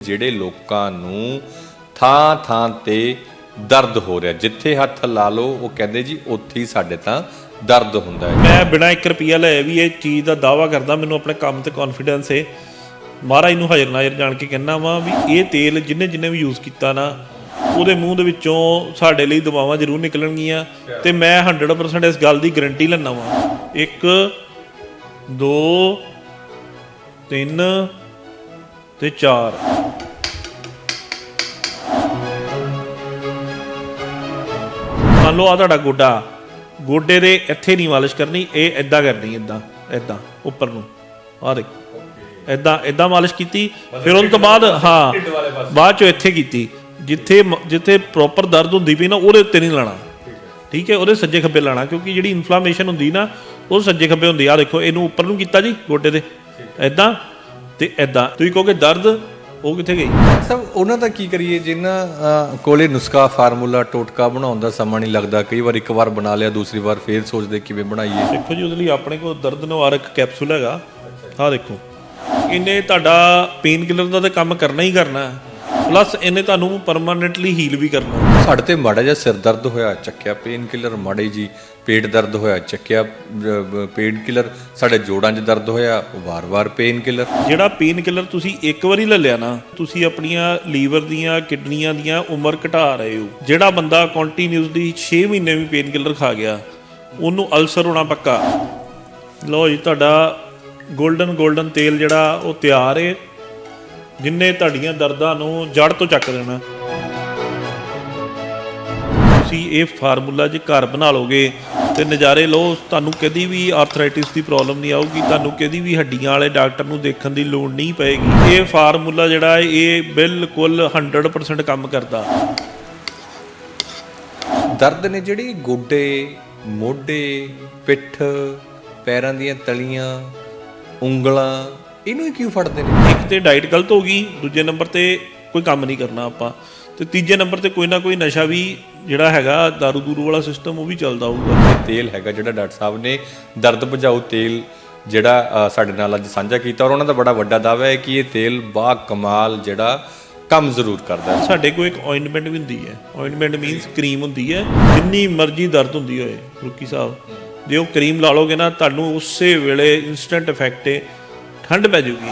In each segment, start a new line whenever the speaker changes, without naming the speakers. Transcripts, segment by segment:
ਜਿਹੜੇ ਲੋਕਾਂ ਨੂੰ ਥਾਂ ਥਾਂ ਤੇ ਦਰਦ ਹੋ ਰਿਹਾ, ਜਿੱਥੇ ਹੱਥ ਲਾ ਲਓ, ਉਹ ਕਹਿੰਦੇ ਜੀ ਉੱਥੇ ਹੀ ਸਾਡੇ ਤਾਂ ਦਰਦ ਹੁੰਦਾ ਹੈ।
ਮੈਂ ਬਿਨਾਂ 1 ਰੁਪਿਆ ਲਏ ਵੀ ਇਹ ਚੀਜ਼ ਦਾ ਦਾਵਾ ਕਰਦਾ, ਮੈਨੂੰ ਆਪਣੇ ਕੰਮ ਤੇ ਕੌਨਫੀਡੈਂਸ ਹੈ ਮਹਾਰਾਜ ਨੂੰ ਹਾਜ਼ਰ ਨਾਜ਼ਰ ਜਾਣ ਕੇ ਕਹਿਣਾ ਵਾਂ ਵੀ ਇਹ ਤੇਲ ਜਿੰਨੇ ਜਿੰਨੇ ਵੀ ਯੂਜ਼ ਕੀਤਾ ਨਾ, ਉਹਦੇ ਮੂੰਹ ਦੇ ਵਿੱਚੋਂ ਸਾਡੇ ਲਈ ਦਵਾਵਾਂ ਜ਼ਰੂਰ ਨਿਕਲਣਗੀਆਂ ਤੇ ਮੈਂ 100% ਇਸ ਗੱਲ ਦੀ ਗਾਰੰਟੀ ਲੈਣਾ ਵਾਂ। 1 2 3 ਤੇ 4 ਮੰਨ ਲਓ ਆ ਤੁਹਾਡਾ ਗੋਡਾ। ਗੋਡੇ ਦੇ ਇੱਥੇ ਨਹੀਂ ਮਾਲਿਸ਼ ਕਰਨੀ ਇਹ ਐਦਾਂ ਕਰਨੀ ਐਦਾਂ ਐਦਾਂ ਉੱਪਰ ਨੂੰ। ਆ ਦੇਖ। ਐਦਾਂ ਐਦਾਂ ਮਾਲਿਸ਼ ਕੀਤੀ ਫਿਰ ਉਸ ਤੋਂ ਬਾਅਦ ਹਾਂ ਬਾਅਦ ਚੋਂ ਇੱਥੇ ਕੀਤੀ। ਜਿੱਥੇ ਜਿੱਥੇ ਪ੍ਰੋਪਰ ਦਰਦ ਹੁੰਦੀ ਪਈ ਨਾ ਉਹਦੇ ਉੱਤੇ ਨਹੀਂ ਲਾਣਾ ਠੀਕ ਹੈ ਉਹਦੇ ਸੱਜੇ ਖੱਬੇ ਲਾਣਾ ਕਿਉਂਕਿ ਜਿਹੜੀ ਇਨਫਲੇਮੇਸ਼ਨ ਹੁੰਦੀ ਨਾ ਉਹ ਸੱਜੇ ਖੱਬੇ ਹੁੰਦੀ ਆ। ਦੇਖੋ ਇਹਨੂੰ ਉੱਪਰ ਨੂੰ ਕੀਤਾ ਜੀ ਗੋਡੇ ਦੇ। ਐਦਾਂ ਤੇ ਐਦਾਂ ਤੁਸੀਂ ਕਹੋਗੇ ਦਰਦ? ਉਹ ਕਿੱਥੇ ਗਈ?
ਸਭ ਉਹਨਾਂ ਦਾ ਕੀ ਕਰੀਏ? ਜਿਨ੍ਹਾਂ ਕੋਲੇ ਨੁਸਖਾ ਫਾਰਮੂਲਾ ਟੋਟਕਾ ਬਣਾਉਣ ਦਾ ਸਮਾਂ ਨਹੀਂ ਲੱਗਦਾ। ਕਈ ਵਾਰ ਇੱਕ ਵਾਰ ਬਣਾ ਲਿਆ ਦੂਸਰੀ ਵਾਰ ਫੇਰ ਸੋਚਦੇ ਕਿਵੇਂ ਬਣਾਈਏ।
ਦੇਖੋ ਜੀ ਉਹਦੇ ਲਈ ਆਪਣੇ ਕੋਲ ਦਰਦ ਨਿਵਾਰਕ ਕੈਪਸੂਲ ਹੈਗਾ। ਆਹ ਦੇਖੋ। ਇਹਨੇ ਤੁਹਾਡਾ ਪੇਨ ਕਿਲਰ ਦਾ ਤਾਂ ਕੰਮ ਕਰਨਾ ਹੀ ਕਰਨਾ। ਪਲੱਸ ਇਹਨੇ ਤੁਹਾਨੂੰ ਪਰਮਾਨੈਂਟਲੀ ਹੀਲ ਵੀ ਕਰਨਾ।
ਸਾਡੇ ਤੇ ਮਾੜਾ ਜਿਹਾ ਸਿਰ ਦਰਦ ਹੋਇਆ ਚੱਕਿਆ ਪੇਨ ਕਿਲਰ ਮਾੜੇ ਜੀ। ਪੇਟ ਦਰਦ ਹੋਇਆ, ਚੱਕਿਆ ਪੇਨ ਕਿਲਰ ਸਾਡੇ ਜੋੜਾਂ 'ਚ ਦਰਦ ਹੋਇਆ, ਵਾਰ-ਵਾਰ ਪੇਨ ਕਿਲਰ
ਜਿਹੜਾ ਪੇਨ ਕਿਲਰ ਤੁਸੀਂ ਇੱਕ ਵਾਰੀ ਲੈ ਲਿਆ ਨਾ, ਤੁਸੀਂ ਆਪਣੀਆਂ ਲੀਵਰ ਦੀਆਂ, ਕਿਡਨੀਆਂ ਦੀਆਂ ਉਮਰ ਘਟਾ ਰਹੇ ਹੋ। ਜਿਹੜਾ ਬੰਦਾ ਕੰਟੀਨਿਊਸਲੀ 6 ਮਹੀਨੇ ਵੀ ਪੇਨ ਕਿਲਰ ਖਾ ਗਿਆ, ਉਹਨੂੰ ਅਲਸਰ ਹੋਣਾ ਪੱਕਾ। ਲਓ ਜੀ, ਤੁਹਾਡਾ 골ਡਨ 골ਡਨ ਤੇਲ ਜਿਹੜਾ, ਉਹ ਤਿਆਰ ਏ। ਜਿੰਨੇ ਤੁਹਾਡੀਆਂ ਦਰਦਾਂ ਨੂੰ ਜੜ ਤੋਂ ਚੱਕ ਦੇਣਾ। ਤੁਸੀਂ ਇਹ ਫਾਰਮੂਲਾ ਜੇ ਘਰ ਬਣਾ ਲੋਗੇ ਤੇ ਨਜ਼ਾਰੇ ਲਓ ਤੁਹਾਨੂੰ ਕਦੀ ਵੀ ਆਰਥਰਾਈਟਿਸ ਦੀ ਪ੍ਰੋਬਲਮ ਨਹੀਂ ਆਊਗੀ ਤੁਹਾਨੂੰ ਕਦੀ ਵੀ ਹੱਡੀਆਂ ਵਾਲੇ ਡਾਕਟਰ ਨੂੰ ਦੇਖਣ ਦੀ ਲੋੜ ਨਹੀਂ ਪਏਗੀ। ਇਹ ਫਾਰਮੂਲਾ ਜਿਹੜਾ ਹੈ ਇਹ ਬਿਲਕੁਲ 100% ਕੰਮ ਕਰਦਾ।
ਦਰਦ ਨੇ ਜਿਹੜੀ ਗੋਡੇ ਮੋਢੇ ਪਿੱਠ ਪੈਰਾਂ ਦੀਆਂ ਤਲੀਆਂ ਉਂਗਲਾਂ ਇਹਨੂੰ ਕਿਉਂ ਫੜਦੇ ਨੇ?
ਇੱਕ ਤੇ ਡਾਈਟ ਗਲਤ ਹੋ ਗਈ ਦੂਜੇ ਨੰਬਰ ਤੇ ਕੋਈ ਕੰਮ ਨਹੀਂ ਕਰਨਾ ਆਪਾਂ। ਤੇ ਤੀਜੇ ਨੰਬਰ ਤੇ ਕੋਈ ਨਾ ਕੋਈ ਨਸ਼ਾ ਵੀ ਜਿਹੜਾ ਹੈਗਾ ਦਾਰੂ ਦੂਰੂ ਵਾਲਾ ਸਿਸਟਮ ਉਹ ਵੀ ਚੱਲਦਾ ਹੋਊਗਾ।
ਤੇਲ ਹੈਗਾ ਜਿਹੜਾ ਡਾਕਟਰ ਸਾਹਿਬ ਨੇ ਦਰਦ ਭਜਾਊ ਤੇਲ ਜਿਹੜਾ ਸਾਡੇ ਨਾਲ ਅੱਜ ਸਾਂਝਾ ਕੀਤਾ ਔਰ ਉਹਨਾਂ ਦਾ ਬੜਾ ਵੱਡਾ ਦਾਅਵਾ ਹੈ ਕਿ ਇਹ ਤੇਲ ਬਾ ਕਮਾਲ ਜਿਹੜਾ ਕੰਮ ਜ਼ਰੂਰ ਕਰਦਾ ਹੈ।
ਸਾਡੇ ਕੋਲ ਇੱਕ ਆਇੰਟਮੈਂਟ ਵੀ ਹੁੰਦੀ ਹੈ। ਆਇੰਟਮੈਂਟ ਮੀਨਸ ਕਰੀਮ ਹੁੰਦੀ ਹੈ। ਜਿੰਨੀ ਮਰਜ਼ੀ ਦਰਦ ਹੁੰਦੀ ਹੋਏ ਰੁਕੀ ਸਾਹਿਬ। ਜੇ ਉਹ ਕਰੀਮ ਲਾ ਲੋਗੇ ਨਾ ਤੁਹਾਨੂੰ ਉਸੇ ਵੇਲੇ ਇਨਸਟੈਂਟ ਇਫੈਕਟ ਹੈ ਠੰਡ ਪੈ ਜਾਊਗੀ।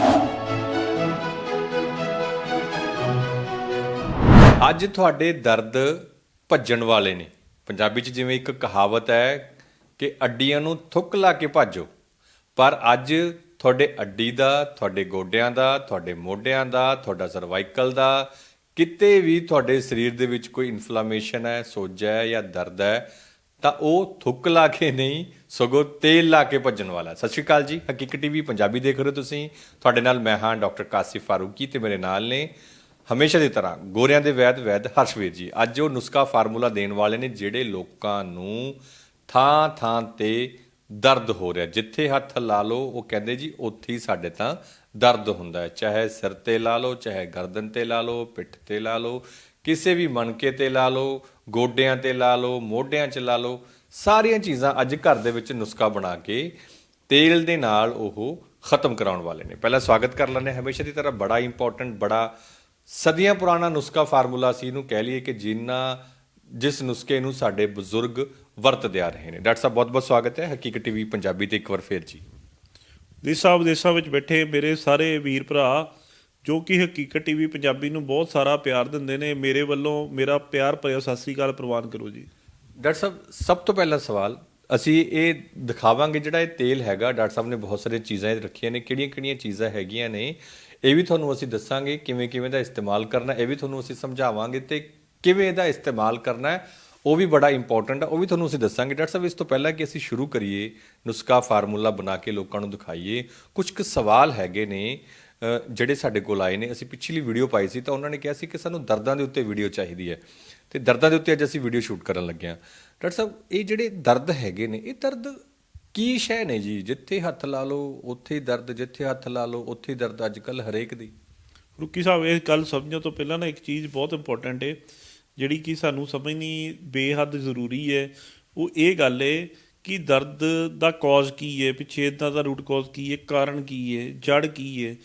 ਅੱਜ ਤੁਹਾਡੇ ਦਰਦ ਭੱਜਣ ਵਾਲੇ ਨੇ। ਪੰਜਾਬੀ 'ਚ ਜਿਵੇਂ ਇੱਕ ਕਹਾਵਤ ਹੈ ਕਿ ਅੱਡੀਆਂ ਨੂੰ ਥੁੱਕ ਲਾ ਕੇ ਭਾਜੋ। ਪਰ ਅੱਜ ਤੁਹਾਡੇ ਅੱਡੀ ਦਾ, ਤੁਹਾਡੇ ਗੋਡਿਆਂ ਦਾ, ਤੁਹਾਡੇ ਮੋਢਿਆਂ ਦਾ, ਤੁਹਾਡਾ ਸਰਵਾਈਕਲ ਦਾ ਕਿਤੇ ਵੀ ਤੁਹਾਡੇ ਸਰੀਰ ਦੇ ਵਿੱਚ ਕੋਈ ਇਨਫਲੇਮੇਸ਼ਨ ਹੈ, ਸੋਜਾ ਹੈ ਜਾਂ ਦਰਦ ਹੈ, ਤਾਂ ਉਹ ਥੁੱਕ ਲਾ ਕੇ ਨਹੀਂ, ਸਗੋਂ ਤੇਲ ਲਾ ਕੇ ਭੱਜਣ ਵਾਲਾ। ਸਤਿ ਸ਼੍ਰੀ ਅਕਾਲ ਜੀ। ਹਕੀਕਤ ਟੀਵੀ ਪੰਜਾਬੀ ਦੇਖ ਰਹੇ ਹੋ ਤੁਸੀਂ। ਤੁਹਾਡੇ ਨਾਲ ਮੈਂ ਹਾਂ ਡਾਕਟਰ ਕਾਸਿਫ ਫਾਰੂਕੀ ਤੇ ਮੇਰੇ ਨਾਲ ਨੇ ਹਮੇਸ਼ਾ ਦੀ ਤਰ੍ਹਾਂ ਗੋਰਿਆਂ ਦੇ ਵੈਦ ਵੈਦ ਹਰਸ਼ਵੀਰ ਜੀ, ਅੱਜ ਉਹ ਨੁਸਖਾ ਫਾਰਮੂਲਾ ਦੇਣ ਵਾਲੇ ਨੇ ਜਿਹੜੇ ਲੋਕਾਂ ਨੂੰ ਥਾਂ ਥਾਂ ਤੇ ਦਰਦ ਹੋ ਰਿਹਾ। ਜਿੱਥੇ ਹੱਥ ਲਾ ਲਓ, ਉਹ ਕਹਿੰਦੇ ਜੀ, ਉੱਥੇ ਹੀ ਸਾਡੇ ਤਾਂ ਦਰਦ ਹੁੰਦਾ ਹੈ। ਚਾਹੇ ਸਿਰ ਤੇ ਲਾ ਲਓ, ਚਾਹੇ ਗਰਦਨ ਤੇ ਲਾ ਲਓ, ਪਿੱਠ ਤੇ ਲਾ ਲਓ, ਕਿਸੇ ਵੀ ਮਣਕੇ ਤੇ ਲਾ ਲਓ, ਗੋਡਿਆਂ ਤੇ ਲਾ ਲਓ, ਮੋਢਿਆਂ 'ਚ ਲਾ ਲਓ, ਸਾਰੀਆਂ ਚੀਜ਼ਾਂ ਅੱਜ ਘਰ ਦੇ ਵਿੱਚ ਨੁਸਖਾ ਬਣਾ ਕੇ ਤੇਲ ਦੇ ਨਾਲ ਉਹ ਖਤਮ ਕਰਾਉਣ ਵਾਲੇ ਨੇ। ਪਹਿਲਾਂ ਸਵਾਗਤ ਕਰ ਲੈਂਦੇ ਹਾਂ। ਹਮੇਸ਼ਾ ਦੀ ਤਰ੍ਹਾਂ ਬੜਾ ਇੰਪੋਰਟੈਂਟ ਬੜਾ ਸਦੀਆਂ ਪੁਰਾਣਾ ਨੁਸਖਾ ਫਾਰਮੂਲਾ ਸੀ ਇਹਨੂੰ ਕਹਿ ਲਈਏ ਕਿ ਜਿੰਨਾ ਜਿਸ ਨੁਸਖੇ ਨੂੰ ਸਾਡੇ ਬਜ਼ੁਰਗ ਵਰਤਦੇ ਆ ਰਹੇ ਨੇ। ਡਾਕਟਰ ਸਾਹਿਬ ਬਹੁਤ ਬਹੁਤ ਸਵਾਗਤ ਹੈ ਹਕੀਕਤ ਟੀਵੀ ਪੰਜਾਬੀ ਤੇ ਇੱਕ ਵਾਰ ਫੇਰ ਜੀ।
ਦੇਸ਼ਾਂ ਵਿਦੇਸ਼ਾਂ ਵਿੱਚ ਬੈਠੇ ਮੇਰੇ ਸਾਰੇ ਵੀਰ ਭਰਾ ਜੋ ਕਿ ਹਕੀਕਤ ਟੀਵੀ ਪੰਜਾਬੀ ਨੂੰ ਬਹੁਤ ਸਾਰਾ ਪਿਆਰ ਦਿੰਦੇ ਨੇ ਮੇਰੇ ਵੱਲੋਂ ਮੇਰਾ ਪਿਆਰ ਭਰਿਆ ਸਤਿ ਸ੍ਰੀ ਅਕਾਲ ਪ੍ਰਵਾਨ ਕਰੋ ਜੀ।
ਡਾਕਟਰ ਸਾਹਿਬ ਸਭ ਤੋਂ ਪਹਿਲਾ ਸਵਾਲ ਅਸੀਂ ਇਹ ਦਿਖਾਵਾਂਗੇ ਜਿਹੜਾ ਇਹ ਤੇਲ ਹੈਗਾ ਡਾਕਟਰ ਸਾਹਿਬ ਨੇ ਬਹੁਤ ਸਾਰੀਆਂ ਚੀਜ਼ਾਂ ਰੱਖੀਆਂ ਨੇ ਕਿਹੜੀਆਂ-ਕਿਹੜੀਆਂ ਚੀਜ਼ਾਂ ਹੈਗੀਆਂ ਨੇ ਇਹ ਵੀ ਤੁਹਾਨੂੰ ਅਸੀਂ ਦੱਸਾਂਗੇ ਕਿਵੇਂ-ਕਿਵੇਂ ਦਾ ਇਸਤੇਮਾਲ ਕਰਨਾ, ਇਹ ਵੀ ਤੁਹਾਨੂੰ ਅਸੀਂ ਸਮਝਾਵਾਂਗੇ ਤੇ ਕਿਵੇਂ ਇਹਦਾ ਇਸਤੇਮਾਲ ਕਰਨਾ ਹੈ, ਉਹ ਵੀ ਬੜਾ ਇੰਪੋਰਟੈਂਟ ਹੈ ਉਹ ਵੀ ਤੁਹਾਨੂੰ ਅਸੀਂ ਦੱਸਾਂਗੇ। ਡਾਕਟਰ ਸਾਹਿਬ, ਇਸ ਤੋਂ ਪਹਿਲਾਂ ਕਿ ਅਸੀਂ ਸ਼ੁਰੂ ਕਰੀਏ, ਨੁਸਖਾ ਫਾਰਮੂਲਾ ਬਣਾ ਕੇ ਲੋਕਾਂ ਨੂੰ ਦਿਖਾਈਏ। ਕੁਝ ਕੁ ਸਵਾਲ ਹੈਗੇ ਨੇ ਜਿਹੜੇ ਸਾਡੇ ਕੋਲ ਆਏ ਨੇ। ਅਸੀਂ ਪਿਛਲੀ ਵੀਡੀਓ ਪਾਈ ਸੀ ਤਾਂ ਉਹਨਾਂ ਨੇ ਕਿਹਾ ਸੀ ਕਿ ਸਾਨੂੰ ਦਰਦਾਂ ਦੇ ਉੱਤੇ ਵੀਡੀਓ ਚਾਹੀਦੀ ਹੈ। ਤੇ ਦਰਦਾਂ ਦੇ ਉੱਤੇ ਅੱਜ ਅਸੀਂ ਵੀਡੀਓ ਸ਼ੂਟ ਕਰਨ ਲੱਗੇ ਹਾਂ। ਡਾਕਟਰ ਸਾਹਿਬ, ਇਹ ਜਿਹੜੇ ਦਰਦ ਹੈਗੇ ਨੇ, ਇਹ ਦਰਦ ਕੀ ਸ਼ੈ ਨੇ ਜੀ? ਜਿੱਥੇ ਹੱਥ ਲਾ ਲਓ, ਉੱਥੇ ਦਰਦ, ਜਿੱਥੇ ਹੱਥ ਲਾ ਲਓ, ਉੱਥੇ ਦਰਦ ਅੱਜ ਕੱਲ ਹਰੇਕ ਦੀ।
ਰੁੱਕੀ ਸਾਹਿਬ, ਇਹ ਗੱਲ ਸਮਝਣ ਤੋਂ ਪਹਿਲਾਂ ਨਾ ਇੱਕ ਚੀਜ਼ ਬਹੁਤ ਇੰਪੋਰਟੈਂਟ ਹੈ ਜਿਹੜੀ ਕਿ ਸਾਨੂੰ ਸਮਝਣੀ ਬੇਹੱਦ ਜ਼ਰੂਰੀ ਹੈ ਉਹ ਇਹ ਗੱਲ ਹੈ ਕਿ ਦਰਦ ਦਾ ਕਾਜ਼ ਕੀ ਹੈ ਪਿੱਛੇ ਇਦਾਂ ਦਾ ਰੂਟ ਕਾਜ਼ ਕੀ ਹੈ ਕਾਰਨ ਕੀ ਹੈ ਜੜ ਕੀ ਹੈ